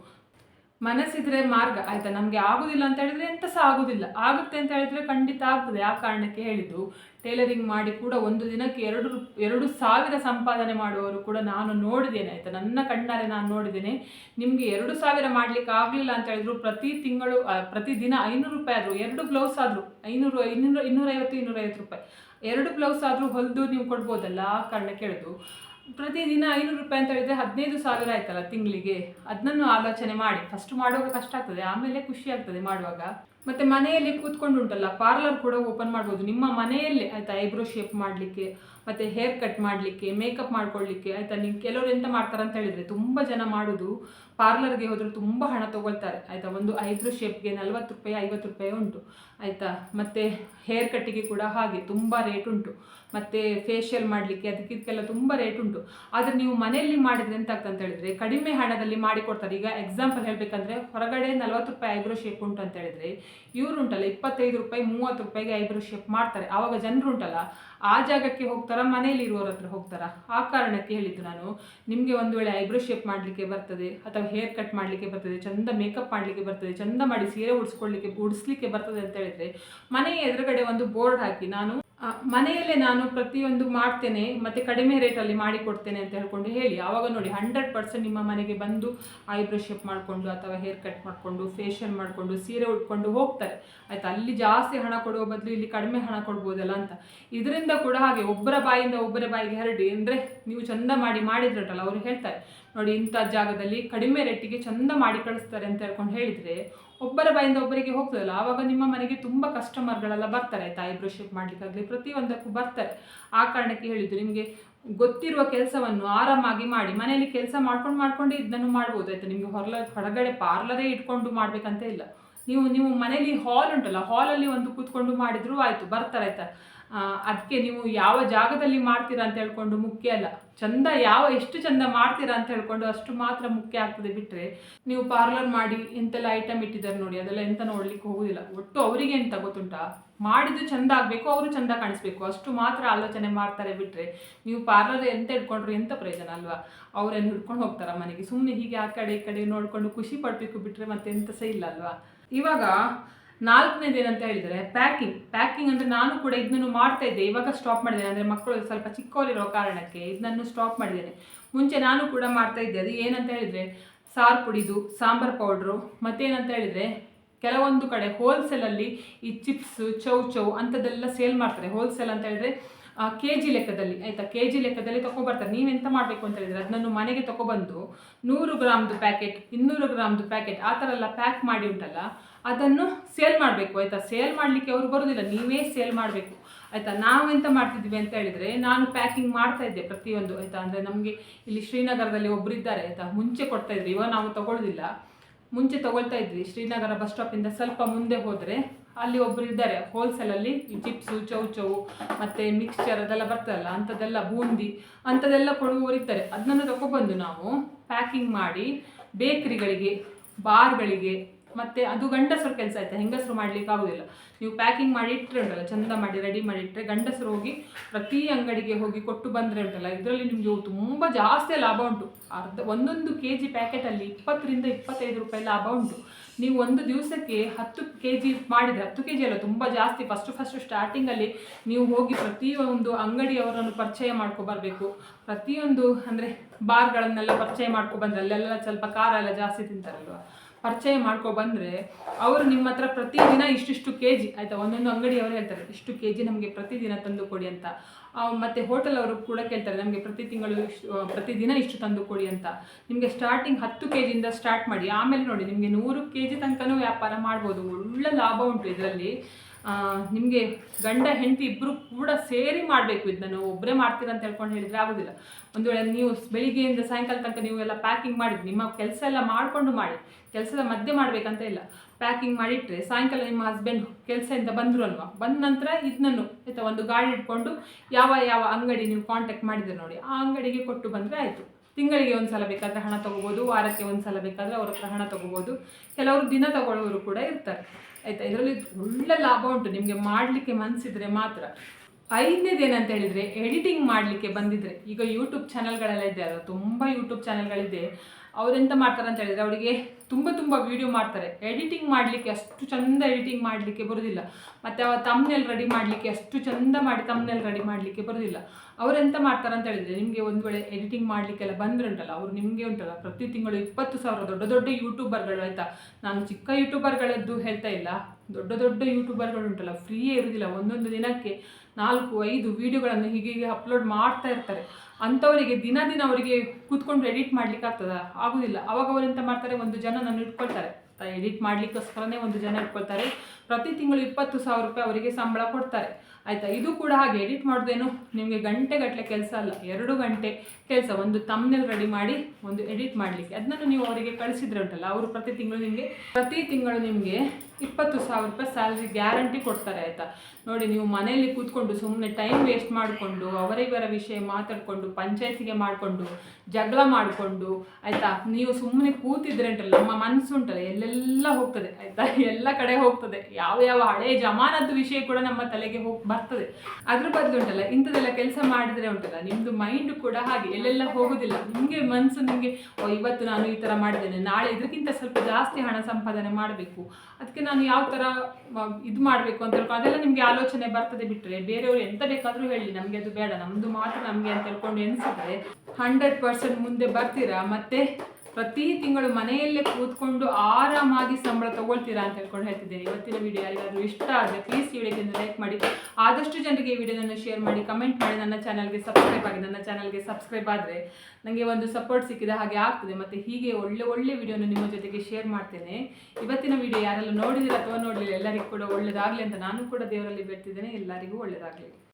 A: ಮನಸ್ಸಿದ್ರೆ ಮಾರ್ಗ, ಆಯ್ತಾ? ನಮಗೆ ಆಗುದಿಲ್ಲ ಅಂತ ಹೇಳಿದ್ರೆ ಎಂತ ಸಹ ಆಗುದಿಲ್ಲ. ಆಗುತ್ತೆ ಅಂತ ಹೇಳಿದ್ರೆ ಖಂಡಿತ ಆಗ್ತದೆ. ಆ ಕಾರಣಕ್ಕೆ ಹೇಳಿದ್ದು, ಟೈಲರಿಂಗ್ ಮಾಡಿ ಕೂಡ ಒಂದು ದಿನಕ್ಕೆ ಎರಡು ಎರಡು ಸಾವಿರ ಸಂಪಾದನೆ ಮಾಡುವವರು ಕೂಡ ನಾನು ನೋಡಿದ್ದೇನೆ, ಆಯಿತಾ? ನನ್ನ ಕಣ್ಣಾರೆ ನಾನು ನೋಡಿದ್ದೇನೆ. ನಿಮಗೆ ಎರಡು ಸಾವಿರ ಮಾಡ್ಲಿಕ್ಕೆ ಆಗಲಿಲ್ಲ ಅಂತ ಹೇಳಿದ್ರು, ಪ್ರತಿ ತಿಂಗಳು ಪ್ರತಿ ದಿನ ಐನೂರು ರೂಪಾಯಿ ಆದರೂ, ಎರಡು ಬ್ಲೌಸ್ ಆದರೂ, ಐನೂರು ಐನೂರು ಇನ್ನೂರೈವತ್ತು ಇನ್ನೂರೈವತ್ತು ರೂಪಾಯಿ. ಎರಡು ಬ್ಲೌಸ್ ಆದರೂ ಹೊಲಿದು ನೀವು ಕೊಡ್ಬೋದಲ್ಲ? ಆ ಕಾರಣಕ್ಕೆ ಹೇಳೋದು ಪ್ರತಿದಿನ ಐನೂರು ರೂಪಾಯಿ ಅಂತ ಹೇಳಿದ್ರೆ ಹದಿನೈದು ಸಾವಿರ ಆಯ್ತಲ್ಲ ತಿಂಗಳಿಗೆ. ಅದನ್ನು ಆಲೋಚನೆ ಮಾಡಿ. ಫಸ್ಟ್ ಮಾಡುವಾಗ ಕಷ್ಟ ಆಗ್ತದೆ. ಆಮೇಲೆ ಖುಷಿ ಆಗ್ತದೆ ಮಾಡುವಾಗ. ಮತ್ತೆ ಮನೆಯಲ್ಲಿ ಕೂತ್ಕೊಂಡು ಉಂಟಲ್ಲ ಪಾರ್ಲರ್ ಕೂಡ ಓಪನ್ ಮಾಡ್ಬೋದು. ನಿಮ್ಮ ಮನೆಯಲ್ಲೇ ಆಯ್ತಾ ಐಬ್ರೋ ಶೇಪ್ ಮಾಡಲಿಕ್ಕೆ? ಮತ್ತು ಹೇರ್ ಕಟ್ ಮಾಡಲಿಕ್ಕೆ ಮೇಕಪ್ ಮಾಡ್ಕೊಳ್ಳಿಕ್ಕೆ ಆಯಿತಾ? ನೀವು ಕೆಲವರು ಎಂತ ಮಾಡ್ತಾರೆ ಅಂತ ಹೇಳಿದರೆ ತುಂಬ ಜನ ಮಾಡೋದು ಪಾರ್ಲರ್ಗೆ ಹೋದರೆ ತುಂಬ ಹಣ ತಗೊಳ್ತಾರೆ. ಆಯಿತಾ? ಒಂದು ಐಬ್ರೋ ಶೇಪ್ಗೆ ನಲ್ವತ್ತು ರೂಪಾಯಿ, ಐವತ್ತು ರೂಪಾಯಿ ಉಂಟು. ಆಯಿತಾ? ಮತ್ತು ಹೇರ್ ಕಟ್ಟಿಗೆ ಕೂಡ ಹಾಗೆ ತುಂಬ ರೇಟ್ ಉಂಟು. ಮತ್ತು ಫೇಶಿಯಲ್ ಮಾಡಲಿಕ್ಕೆ ಅದಕ್ಕೆ ಇದಕ್ಕೆಲ್ಲ ತುಂಬ ರೇಟ್ ಉಂಟು. ಆದರೆ ನೀವು ಮನೆಯಲ್ಲಿ ಮಾಡಿದ್ರೆ ಆಗ್ತದೆ ಅಂತ ಹೇಳಿದ್ರೆ ಕಡಿಮೆ ಹಣದಲ್ಲಿ ಮಾಡಿಕೊಡ್ತಾರೆ ಈಗ ಎಕ್ಸಾಂಪಲ್ ಹೇಳಬೇಕಂದ್ರೆ ಹೊರಗಡೆ ನಲ್ವತ್ತು ರೂಪಾಯಿ ಐಬ್ರೋ ಶೇಪ್ ಉಂಟು ಅಂತ ಹೇಳಿದ್ರೆ ಇವ್ರು ಉಂಟಲ್ಲ, ಇಪ್ಪತ್ತೈದು ರೂಪಾಯಿ, ಮೂವತ್ತು ರೂಪಾಯಿಗೆ ಐಬ್ರೋ ಶೇಪ್ ಮಾಡ್ತಾರೆ. ಆವಾಗ ಜನರು ಉಂಟಲ್ಲ ಆ ಜಾಗಕ್ಕೆ ಹೋಗ್ತಾರಾ ಇರುವವ್ರ ಹತ್ರ ಹೋಗ್ತಾರಾ? ಆ ಕಾರಣಕ್ಕೆ ಹೇಳಿದ್ದು ನಾನು, ನಿಮಗೆ ಒಂದು ವೇಳೆ ಐಬ್ರೋ ಶೇಪ್ ಮಾಡಲಿಕ್ಕೆ ಬರ್ತದೆ, ಅಥವಾ ಹೇರ್ ಕಟ್ ಮಾಡಲಿಕ್ಕೆ ಬರ್ತದೆ, ಚಂದ ಮೇಕಪ್ ಮಾಡಲಿಕ್ಕೆ ಬರ್ತದೆ, ಚಂದ ಮಾಡಿ ಸೀರೆ ಉಡಿಸ್ಕೊಳ್ಳಿಕ್ಕೆ, ಉಡಿಸ್ಲಿಕ್ಕೆ ಬರ್ತದೆ ಅಂತ ಹೇಳಿದ್ರೆ, ಮನೆಯ ಎದುರುಗಡೆ ಒಂದು ಬೋರ್ಡ್ ಹಾಕಿ ನಾನು ಮನೆಯಲ್ಲೇ ನಾನು ಪ್ರತಿಯೊಂದು ಮಾಡ್ತೇನೆ, ಮತ್ತೆ ಕಡಿಮೆ ರೇಟಲ್ಲಿ ಮಾಡಿಕೊಡ್ತೇನೆ ಅಂತ ಹೇಳ್ಕೊಂಡು ಹೇಳಿ. ಆವಾಗ ನೋಡಿ ಹಂಡ್ರೆಡ್ ಪರ್ಸೆಂಟ್ ನಿಮ್ಮ ಮನೆಗೆ ಬಂದು ಐಬ್ರೋ ಶೇಪ್ ಮಾಡಿಕೊಂಡು ಅಥವಾ ಹೇರ್ ಕಟ್ ಮಾಡಿಕೊಂಡು ಫೇಶಿಯಲ್ ಮಾಡಿಕೊಂಡು, ಸೀರೆ ಉಟ್ಕೊಂಡು ಹೋಗ್ತಾರೆ. ಆಯ್ತಾ? ಅಲ್ಲಿ ಜಾಸ್ತಿ ಹಣ ಕೊಡುವ ಬದಲು ಇಲ್ಲಿ ಕಡಿಮೆ ಹಣ ಕೊಡ್ಬೋದಲ್ಲ ಅಂತ. ಇದರಿಂದ ಕೂಡ ಹಾಗೆ ಒಬ್ಬರ ಬಾಯಿಂದ ಒಬ್ಬರ ಬಾಯಿಗೆ ಹರಡಿ ಅಂದರೆ ನೀವು ಚಂದ ಮಾಡಿ ಮಾಡಿದ್ರಟಲ್ಲ ಅವರು ಹೇಳ್ತಾರೆ. ನೋಡಿ, ಇಂಥ ಜಾಗದಲ್ಲಿ ಕಡಿಮೆ ರೇಟಿಗೆ ಚಂದ ಮಾಡಿ ಕಳಿಸ್ತಾರೆ ಅಂತ ಹೇಳ್ಕೊಂಡು ಹೇಳಿದರೆ ಒಬ್ಬರ ಬಾಯಿಂದ ಒಬ್ಬರಿಗೆ ಹೋಗ್ತದಲ್ಲ, ಆವಾಗ ನಿಮ್ಮ ಮನೆಗೆ ತುಂಬ ಕಸ್ಟಮರ್ಗಳೆಲ್ಲ ಬರ್ತಾರೆ ಐಬ್ರೋ ಶೇಪ್ ಮಾಡಲಿಕ್ಕಾಗಲಿ ಪ್ರತಿಯೊಂದಕ್ಕೂ ಬರ್ತಾರೆ. ಆ ಕಾರಣಕ್ಕೆ ಹೇಳಿದ್ದು, ನಿಮಗೆ ಗೊತ್ತಿರುವ ಕೆಲಸವನ್ನು ಆರಾಮಾಗಿ ಮಾಡಿ, ಮನೆಯಲ್ಲಿ ಕೆಲಸ ಮಾಡ್ಕೊಂಡು ಮಾಡ್ಕೊಂಡು ಇದನ್ನು ಮಾಡ್ಬೋದು ಆಯ್ತಾ? ನಿಮಗೆ ಹೊರಲ, ಹೊರಗಡೆ ಪಾರ್ಲರೇ ಇಟ್ಕೊಂಡು ಮಾಡಬೇಕಂತ ಇಲ್ಲ. ನೀವು ನೀವು ಮನೆಯಲ್ಲಿ ಹಾಲ್ ಉಂಟಲ್ಲ ಹಾಲಲ್ಲಿ ಒಂದು ಕೂತ್ಕೊಂಡು ಮಾಡಿದ್ರು ಆಯಿತು, ಬರ್ತಾರೆ ಆಯ್ತಾ? ಅದಕ್ಕೆ ನೀವು ಯಾವ ಜಾಗದಲ್ಲಿ ಮಾಡ್ತೀರಾ ಅಂತ ಹೇಳ್ಕೊಂಡು ಮುಖ್ಯ ಅಲ್ಲ. ಚಂದ ಯಾವ, ಎಷ್ಟು ಚಂದ ಮಾಡ್ತೀರಾ ಅಂತ ಹೇಳ್ಕೊಂಡು ಅಷ್ಟು ಮಾತ್ರ ಮುಖ್ಯ ಆಗ್ತದೆ ಬಿಟ್ಟರೆ ನೀವು ಪಾರ್ಲರ್ ಮಾಡಿ ಎಂತೆಲ್ಲ ಐಟಮ್ ಇಟ್ಟಿದ್ದಾರೆ ನೋಡಿ, ಅದೆಲ್ಲ ಎಂತ ನೋಡ್ಲಿಕ್ಕೆ ಹೋಗುದಿಲ್ಲ. ಒಟ್ಟು ಅವರಿಗೆ ಎಂತ ಗೊತ್ತುಂಟಾ? ಮಾಡಿದ್ದು ಚಂದ ಆಗಬೇಕು, ಅವರು ಚಂದ ಕಾಣಿಸ್ಬೇಕು. ಅಷ್ಟು ಮಾತ್ರ ಆಲೋಚನೆ ಮಾಡ್ತಾರೆ ಬಿಟ್ಟರೆ ನೀವು ಪಾರ್ಲರ್ ಎಂತ ಹಿಡ್ಕೊಂಡ್ರು ಎಂತ ಪ್ರಯೋಜನ ಅಲ್ವಾ? ಅವರನ್ನು ಹಿಡ್ಕೊಂಡು ಹೋಗ್ತಾರ ಮನೆಗೆ? ಸುಮ್ಮನೆ ಹೀಗೆ ಆ ಕಡೆ ಈ ಕಡೆ ನೋಡಿಕೊಂಡು ಖುಷಿ ಪಡಬೇಕು ಬಿಟ್ಟರೆ ಮತ್ತೆ ಎಂತ ಸಹ ಇಲ್ಲ ಅಲ್ವಾ? ಇವಾಗ ನಾಲ್ಕನೇದು ಏನಂತ ಹೇಳಿದರೆ ಪ್ಯಾಕಿಂಗ್ ಪ್ಯಾಕಿಂಗ್ ಅಂದರೆ ನಾನು ಕೂಡ ಇದನ್ನು ಮಾಡ್ತಾ ಇದ್ದೆ. ಇವಾಗ ಸ್ಟಾಪ್ ಮಾಡಿದ್ದೇನೆ ಅಂದರೆ ಮಕ್ಕಳು ಸ್ವಲ್ಪ ಚಿಕ್ಕವರಿರೋ ಕಾರಣಕ್ಕೆ ಇದನ್ನು ಸ್ಟಾಪ್ ಮಾಡಿದ್ದೇನೆ. ಮುಂಚೆ ನಾನು ಕೂಡ ಮಾಡ್ತಾ ಇದ್ದೆ. ಅದು ಏನಂತ ಹೇಳಿದರೆ, ಸಾರು ಪುಡಿದು, ಸಾಂಬಾರ್ ಪೌಡ್ರು. ಮತ್ತೇನಂತ ಹೇಳಿದರೆ, ಕೆಲವೊಂದು ಕಡೆ ಹೋಲ್ಸೇಲಲ್ಲಿ ಈ ಚಿಪ್ಸ್ ಚೌ ಚೌ ಅಂಥದ್ದೆಲ್ಲ ಸೇಲ್ ಮಾಡ್ತಾರೆ. ಹೋಲ್ಸೇಲ್ ಅಂತ ಹೇಳಿದ್ರೆ ಕೆ ಜಿ ಲೆಕ್ಕದಲ್ಲಿ, ಆಯಿತಾ? ಕೆ ಜಿ ಲೆಕ್ಕದಲ್ಲಿ ತೊಗೊಬರ್ತಾರೆ ನೀವೆಂತ ಮಾಡಬೇಕು ಅಂತ ಹೇಳಿದರೆ, ಅದನ್ನು ಮನೆಗೆ ತೊಗೊಬಂದು ನೂರು ಗ್ರಾಮ್ದು ಪ್ಯಾಕೆಟ್ ಇನ್ನೂರು ಗ್ರಾಮ್ದು ಪ್ಯಾಕೆಟ್ ಆ ಥರ ಎಲ್ಲ ಪ್ಯಾಕ್ ಮಾಡಿ ಉಂಟಲ್ಲ ಅದನ್ನು ಸೇಲ್ ಮಾಡಬೇಕು, ಆಯಿತಾ? ಸೇಲ್ ಮಾಡಲಿಕ್ಕೆ ಅವರು ಬರೋದಿಲ್ಲ, ನೀವೇ ಸೇಲ್ ಮಾಡಬೇಕು, ಆಯಿತಾ? ನಾವು ಎಂತ ಮಾಡ್ತಿದ್ವಿ ಅಂತ ಹೇಳಿದರೆ, ನಾನು ಪ್ಯಾಕಿಂಗ್ ಮಾಡ್ತಾ ಇದ್ದೆ ಪ್ರತಿಯೊಂದು, ಆಯಿತಾ? ಅಂದರೆ ನಮಗೆ ಇಲ್ಲಿ ಶ್ರೀನಗರದಲ್ಲಿ ಒಬ್ಬರು ಇದ್ದಾರೆ, ಆಯಿತಾ? ಮುಂಚೆ ಕೊಡ್ತಾ ಇದ್ವಿ ಇವಾಗ ನಾವು ತಗೊಳ್ಳೋದಿಲ್ಲ ಮುಂಚೆ ತಗೊಳ್ತಾ ಇದ್ವಿ, ಶ್ರೀನಗರ ಬಸ್ ಸ್ಟಾಪಿಂದ ಸ್ವಲ್ಪ ಮುಂದೆ ಹೋದರೆ ಅಲ್ಲಿ ಒಬ್ಬರು ಇದ್ದಾರೆ ಹೋಲ್ಸೇಲಲ್ಲಿ ಚಿಪ್ಸು ಚೌಚೌ ಮತ್ತು ಮಿಕ್ಸ್ಚರ್ ಅದೆಲ್ಲ ಬರ್ತದಲ್ಲ ಅಂಥದ್ದೆಲ್ಲ ಬೂಂದಿ ಅಂಥದ್ದೆಲ್ಲ ಕೊಡುವವರು ಇರ್ತಾರೆ ಅದನ್ನು ತಗೊಬಂದು ನಾವು ಪ್ಯಾಕಿಂಗ್ ಮಾಡಿ ಬೇಕ್ರಿಗಳಿಗೆ, ಬಾರ್ಗಳಿಗೆ ಮತ್ತು ಅದು ಗಂಡಸರು ಕೆಲಸ ಆಯ್ತಾ ಹೆಂಗಸರು ಮಾಡ್ಲಿಕ್ಕೆ ಆಗೋದಿಲ್ಲ. ನೀವು ಪ್ಯಾಕಿಂಗ್ ಮಾಡಿ ಇಟ್ಟರೆ ಉಂಟಲ್ಲ, ಚಂದ ಮಾಡಿ ರೆಡಿ ಮಾಡಿ ಇಟ್ಟರೆ ಗಂಡಸರು ಹೋಗಿ ಪ್ರತಿ ಅಂಗಡಿಗೆ ಹೋಗಿ ಕೊಟ್ಟು ಬಂದರೆ ಉಂಟಲ್ಲ, ಇದರಲ್ಲಿ ನಿಮಗೆ ತುಂಬ ಜಾಸ್ತಿ ಲಾಭ ಉಂಟು. ಅರ್ಧ, ಒಂದೊಂದು ಕೆ ಜಿ ಪ್ಯಾಕೆಟಲ್ಲಿ ಇಪ್ಪತ್ತರಿಂದ ಇಪ್ಪತ್ತೈದು ರೂಪಾಯಿ ಲಾಭ ಉಂಟು. ನೀವು ಒಂದು ದಿವಸಕ್ಕೆ ಹತ್ತು ಕೆ ಜಿ ಮಾಡಿದರೆ, ಹತ್ತು ಕೆ ಜಿ ಅಲ್ಲ, ತುಂಬ ಜಾಸ್ತಿ ಫಸ್ಟು ಫಸ್ಟು ಸ್ಟಾರ್ಟಿಂಗಲ್ಲಿ ನೀವು ಹೋಗಿ ಪ್ರತಿಯೊಂದು ಅಂಗಡಿಯವರನ್ನು ಪರಿಚಯ ಮಾಡ್ಕೊಬರ್ಬೇಕು ಪ್ರತಿಯೊಂದು ಅಂದರೆ ಬಾರ್ಗಳನ್ನೆಲ್ಲ ಪರಿಚಯ ಮಾಡ್ಕೊಬಂದ್ರೆ ಅಲ್ಲೆಲ್ಲ ಸ್ವಲ್ಪ ಖಾರ ಎಲ್ಲ ಜಾಸ್ತಿ ತಿಂತಾರಲ್ವ? ಪರಿಚಯ ಮಾಡ್ಕೊ ಬಂದರೆ ಅವರು ನಿಮ್ಮ ಹತ್ರ ಪ್ರತಿದಿನ ಇಷ್ಟಿಷ್ಟು ಕೆ ಜಿ ಆಯಿತಾ, ಒಂದೊಂದು ಅಂಗಡಿಯವರು ಹೇಳ್ತಾರೆ, ಇಷ್ಟು ಕೆ ಜಿ ನಮಗೆ ಪ್ರತಿದಿನ ತಂದು ಕೊಡಿ ಅಂತ. ಮತ್ತೆ ಹೋಟೆಲ್ ಅವರು ಕೂಡ ಕೇಳ್ತಾರೆ, ನಮಗೆ ಪ್ರತಿ ತಿಂಗಳು ಇಷ್ಟು ಪ್ರತಿದಿನ ಇಷ್ಟು ತಂದು ಕೊಡಿ ಅಂತ. ನಿಮಗೆ ಸ್ಟಾರ್ಟಿಂಗ್ ಹತ್ತು ಕೆ ಜಿಯಿಂದ ಸ್ಟಾರ್ಟ್ ಮಾಡಿ, ಆಮೇಲೆ ನೋಡಿ, ನಿಮಗೆ ನೂರು ಕೆ ಜಿ ತನಕನೂ ವ್ಯಾಪಾರ ಮಾಡ್ಬೋದು, ಒಳ್ಳೆ ಲಾಭ ಉಂಟು ಇದರಲ್ಲಿ. ನಿಮಗೆ ಗಂಡ, ಹೆಂಡತಿ ಇಬ್ಬರು ಕೂಡ ಸೇರಿ ಮಾಡಬೇಕು ಇದನ್ನು ಒಬ್ಬರೇ ಮಾಡ್ತೀರಾ ಅಂತ ಹೇಳ್ಕೊಂಡು ಹೇಳಿದರೆ ಆಗೋದಿಲ್ಲ. ಒಂದು ವೇಳೆ ನೀವು ಬೆಳಿಗ್ಗೆಯಿಂದ ಸಾಯಂಕಾಲ ತನಕ ನೀವು ಎಲ್ಲ ಪ್ಯಾಕಿಂಗ್ ಮಾಡಿದ್ರಿ ನಿಮ್ಮ ಕೆಲಸ ಎಲ್ಲ ಮಾಡಿಕೊಂಡು ಮಾಡಿ, ಕೆಲಸದ ಮಧ್ಯೆ ಮಾಡಬೇಕಂತ ಇಲ್ಲ. ಪ್ಯಾಕಿಂಗ್ ಮಾಡಿಟ್ರೆ ಸಾಯಂಕಾಲ ನಿಮ್ಮ ಹಸ್ಬೆಂಡ್ ಕೆಲಸದಿಂದ ಬಂದರು ಅಲ್ವಾ? ಬಂದ ನಂತರ ಇದನ್ನು ಆಯಿತಾ, ಒಂದು ಗಾಡಿ ಇಟ್ಕೊಂಡು ಯಾವ ಯಾವ ಅಂಗಡಿ ನೀವು ಕಾಂಟ್ಯಾಕ್ಟ್ ಮಾಡಿದ್ರೆ ನೋಡಿ, ಆ ಅಂಗಡಿಗೆ ಕೊಟ್ಟು ಬಂದರೆ ಆಯಿತು. ತಿಂಗಳಿಗೆ ಒಂದು ಸಲ ಬೇಕಾದರೆ ಹಣ ತೊಗೋಬೋದು, ವಾರಕ್ಕೆ ಒಂದು ಸಲ ಬೇಕಾದರೆ ಅವ್ರ ಹತ್ರ ಹಣ ತೊಗೋಬೋದು. ಕೆಲವರು ದಿನ ತಗೊಳ್ಳೋರು ಕೂಡ ಇರ್ತಾರೆ. ಆಯಿತಾ? ಇದರಲ್ಲಿ ಒಳ್ಳೆ ಲಾಭ ಉಂಟು. ನಿಮಗೆ ಮಾಡಲಿಕ್ಕೆ ಮನಸ್ಸಿದ್ರೆ ಮಾತ್ರ. ಐದನೇದು ಏನಂತ ಹೇಳಿದರೆ ಎಡಿಟಿಂಗ್ ಮಾಡಲಿಕ್ಕೆ ಬಂದಿದ್ರೆ. ಈಗ ಯೂಟ್ಯೂಬ್ ಚಾನಲ್ಗಳೆಲ್ಲ ಇದೆ ಅಲ್ಲ ತುಂಬ ಯೂಟ್ಯೂಬ್ ಚಾನಲ್ಗಳಿದೆ ಅವರೆಂತ ಮಾಡ್ತಾರೆ ಅಂತ ಹೇಳಿದರೆ, ಅವರಿಗೆ ತುಂಬ ತುಂಬ ವೀಡಿಯೋ ಮಾಡ್ತಾರೆ. ಎಡಿಟಿಂಗ್ ಮಾಡಲಿಕ್ಕೆ ಅಷ್ಟು ಚಂದ ಎಡಿಟಿಂಗ್ ಮಾಡಲಿಕ್ಕೆ ಬರೋದಿಲ್ಲ. ಮತ್ತು ಅವ ತಮ್ಮನೆಲ್ ರೆಡಿ ಮಾಡಲಿಕ್ಕೆ ಅಷ್ಟು ಚಂದ ಮಾಡಿ ತಮ್ಮನೆಲ್ ರೆಡಿ ಮಾಡಲಿಕ್ಕೆ ಬರೋದಿಲ್ಲ. ಅವರೆಂತ ಮಾಡ್ತಾರೆ ಅಂತ ಹೇಳಿದರೆ ನಿಮಗೆ ಒಂದು ವೇಳೆ ಎಡಿಟಿಂಗ್ ಮಾಡಲಿಕ್ಕೆಲ್ಲ ಬಂದ್ರಂಟಲ್ಲ, ಅವರು ನಿಮಗೆ ಉಂಟಲ್ಲ, ಪ್ರತಿ ತಿಂಗಳು ಇಪ್ಪತ್ತು ಸಾವಿರ ದೊಡ್ಡ ದೊಡ್ಡ ಯೂಟ್ಯೂಬರ್ಗಳು ಆಯಿತಾ? ನಾನು ಚಿಕ್ಕ ಯೂಟ್ಯೂಬರ್ಗಳದ್ದು ಹೇಳ್ತಾ ಇಲ್ಲ, ದೊಡ್ಡ ದೊಡ್ಡ ಯೂಟ್ಯೂಬರ್ಗಳು ಉಂಟಲ್ಲ ಫ್ರೀಯೇ ಇರೋದಿಲ್ಲ, ಒಂದೊಂದು ದಿನಕ್ಕೆ ನಾಲ್ಕು, ಐದು ವೀಡಿಯೋಗಳನ್ನು ಹೀಗೆ ಹೀಗೆ ಅಪ್ಲೋಡ್ ಮಾಡ್ತಾ ಇರ್ತಾರೆ. ಅಂಥವರಿಗೆ ದಿನ ದಿನ ಅವರಿಗೆ ಕೂತ್ಕೊಂಡು ಎಡಿಟ್ ಮಾಡ್ಲಿಕ್ಕೆ ಆಗ್ತದ? ಆಗೋದಿಲ್ಲ. ಅವಾಗ ಅವ್ರು ಎಂತ ಮಾಡ್ತಾರೆ? ಒಂದು ಜನ ನಾನು ಇಟ್ಕೊಳ್ತಾರೆ ಎಡಿಟ್ ಮಾಡ್ಲಿಕ್ಕೋಸ್ಕರನೇ ಒಂದು ಜನ ಇಟ್ಕೊಳ್ತಾರೆ. ಪ್ರತಿ ತಿಂಗಳು ಇಪ್ಪತ್ತು ಸಾವಿರ ರೂಪಾಯಿ ಅವರಿಗೆ ಸಂಬಳ ಕೊಡ್ತಾರೆ. ಆಯಿತಾ? ಇದು ಕೂಡ ಹಾಗೆ ಎಡಿಟ್ ಮಾಡೋದೇನು? ನಿಮಗೆ ಗಂಟೆಗಟ್ಟಲೆ ಕೆಲಸ ಅಲ್ಲ, ಎರಡು ಗಂಟೆ ಕೆಲಸ, ಒಂದು ತಮ್ಮನೇಲಿ ರೆಡಿ ಮಾಡಿ, ಒಂದು ಎಡಿಟ್ ಮಾಡಲಿಕ್ಕೆ. ಅದನ್ನು ನೀವು ಅವರಿಗೆ ಕಳಿಸಿದ್ರೆ ಉಂಟಲ್ಲ, ಅವರು ಪ್ರತಿ ತಿಂಗಳು ನಿಮಗೆ, ಪ್ರತಿ ತಿಂಗಳು ನಿಮಗೆ ಇಪ್ಪತ್ತು ಸಾವಿರ ರೂಪಾಯಿ ಸ್ಯಾಲ್ರಿ ಗ್ಯಾರಂಟಿ ಕೊಡ್ತಾರೆ, ಆಯಿತಾ? ನೋಡಿ, ನೀವು ಮನೆಯಲ್ಲಿ ಕೂತ್ಕೊಂಡು ಸುಮ್ಮನೆ ಟೈಮ್ ವೇಸ್ಟ್ ಮಾಡಿಕೊಂಡು ಅವರಿವರ ವಿಷಯ ಮಾತಾಡಿಕೊಂಡು, ಪಂಚಾಯತಿಗೆ ಮಾಡಿಕೊಂಡು, ಜಗಳ ಮಾಡಿಕೊಂಡು, ಆಯಿತಾ? ನೀವು ಸುಮ್ಮನೆ ಕೂತಿದ್ರೆ ಉಂಟಲ್ಲ, ನಮ್ಮ ಮನಸ್ಸು ಉಂಟಲ್ಲ, ಎಲ್ಲೆಲ್ಲ ಹೋಗ್ತದೆ, ಆಯಿತಾ? ಎಲ್ಲ ಕಡೆ ಹೋಗ್ತದೆ ಯಾವ ಯಾವ ಹಳೆ ಜಮಾನದ್ದು ವಿಷಯ ಕೂಡ ನಮ್ಮ ತಲೆಗೆ ಹೋಗಿ ಬರ್ತದೆ. ಅದ್ರ ಬದಲು ಉಂಟಲ್ಲ ಇಂಥದೆಲ್ಲ ಕೆಲಸ ಮಾಡಿದ್ರೆ ಉಂಟಲ್ಲ, ನಿಮ್ದು ಮೈಂಡ್ ಕೂಡ ಹಾಗೆ, ಎಲ್ಲೆಲ್ಲ ಹೋಗೋದಿಲ್ಲ. ನಿಮಗೆ ಮನಸ್ಸು ನಿಮಗೆ ಇವತ್ತು ನಾನು ಈ ಥರ ಮಾಡಿದ್ದೇನೆ, ನಾಳೆ ಇದಕ್ಕಿಂತ ಸ್ವಲ್ಪ ಜಾಸ್ತಿ ಹಣ ಸಂಪಾದನೆ ಮಾಡಬೇಕು. ಅದಕ್ಕೆ ನಾನು ಯಾವ ಥರ ಇದು ಮಾಡಬೇಕು ಅಂತ ಹೇಳ್ಕೊಂಡು ಅದೆಲ್ಲ ನಿಮಗೆ ಆಲೋಚನೆ ಬರ್ತದೆ ಬಿಟ್ಟರೆ ಬೇರೆಯವರು ಎಂತ ಬೇಕಾದರೂ ಹೇಳಿ, ನಮಗೆ ಅದು ಬೇಡ ನಮ್ಮದು ಮಾತ್ರ ನಮಗೆ ಅಂತ ಹೇಳ್ಕೊಂಡು ಎನಿಸಿದ್ರೆ ಹಂಡ್ರೆಡ್ ಪರ್ಸೆಂಟ್ ಮುಂದೆ ಬರ್ತೀರಾ? ಮತ್ತೆ ಪ್ರತಿ ತಿಂಗಳು ಮನೆಯಲ್ಲೇ ಕೂತ್ಕೊಂಡು ಆರಾಮಾಗಿ ಸಂಬಳ ತಗೊಳ್ತೀರಾ ಅಂತ ಹೇಳ್ಕೊಂಡು ಹೇಳ್ತಿದ್ದೇನೆ. ಇವತ್ತಿನ ವಿಡಿಯೋ ಯಾರಿಗಾದರೂ ಇಷ್ಟ ಆದರೆ ಪ್ಲೀಸ್ ವಿಡಿಯೋಗೆ ಲೈಕ್ ಮಾಡಿ. ಆದಷ್ಟು ಜನರಿಗೆ ಈ ವಿಡಿಯೋನ ಶೇರ್ ಮಾಡಿ ಕಮೆಂಟ್ ಮಾಡಿ. ನನ್ನ ಚಾನಲ್ಗೆ ಸಬ್ಸ್ಕ್ರೈಬ್ ಆಗಿ, ನನ್ನ ಚಾನಲ್ಗೆ ಸಬ್ಸ್ಕ್ರೈಬ್ ಆದರೆ ನನಗೆ ಒಂದು ಸಪೋರ್ಟ್ ಸಿಕ್ಕಿದ ಹಾಗೆ ಆಗ್ತದೆ. ಮತ್ತು ಹೀಗೆ ಒಳ್ಳೆ ಒಳ್ಳೆ ವಿಡಿಯೋನ ನಿಮ್ಮ ಜೊತೆಗೆ ಶೇರ್ ಮಾಡ್ತೇನೆ. ಇವತ್ತಿನ ವಿಡಿಯೋ ಯಾರೆಲ್ಲ ನೋಡಿದಿರ ಅಥವಾ ನೋಡಲಿಲ್ಲ, ಎಲ್ಲರಿಗೂ ಕೂಡ ಒಳ್ಳೆಯದಾಗಲಿ ಅಂತ ನಾನು ಕೂಡ ದೇವರಲ್ಲಿ ಬೇಡ್ತಿದ್ದೇನೆ. ಎಲ್ಲರಿಗೂ ಒಳ್ಳೆಯದಾಗಲಿ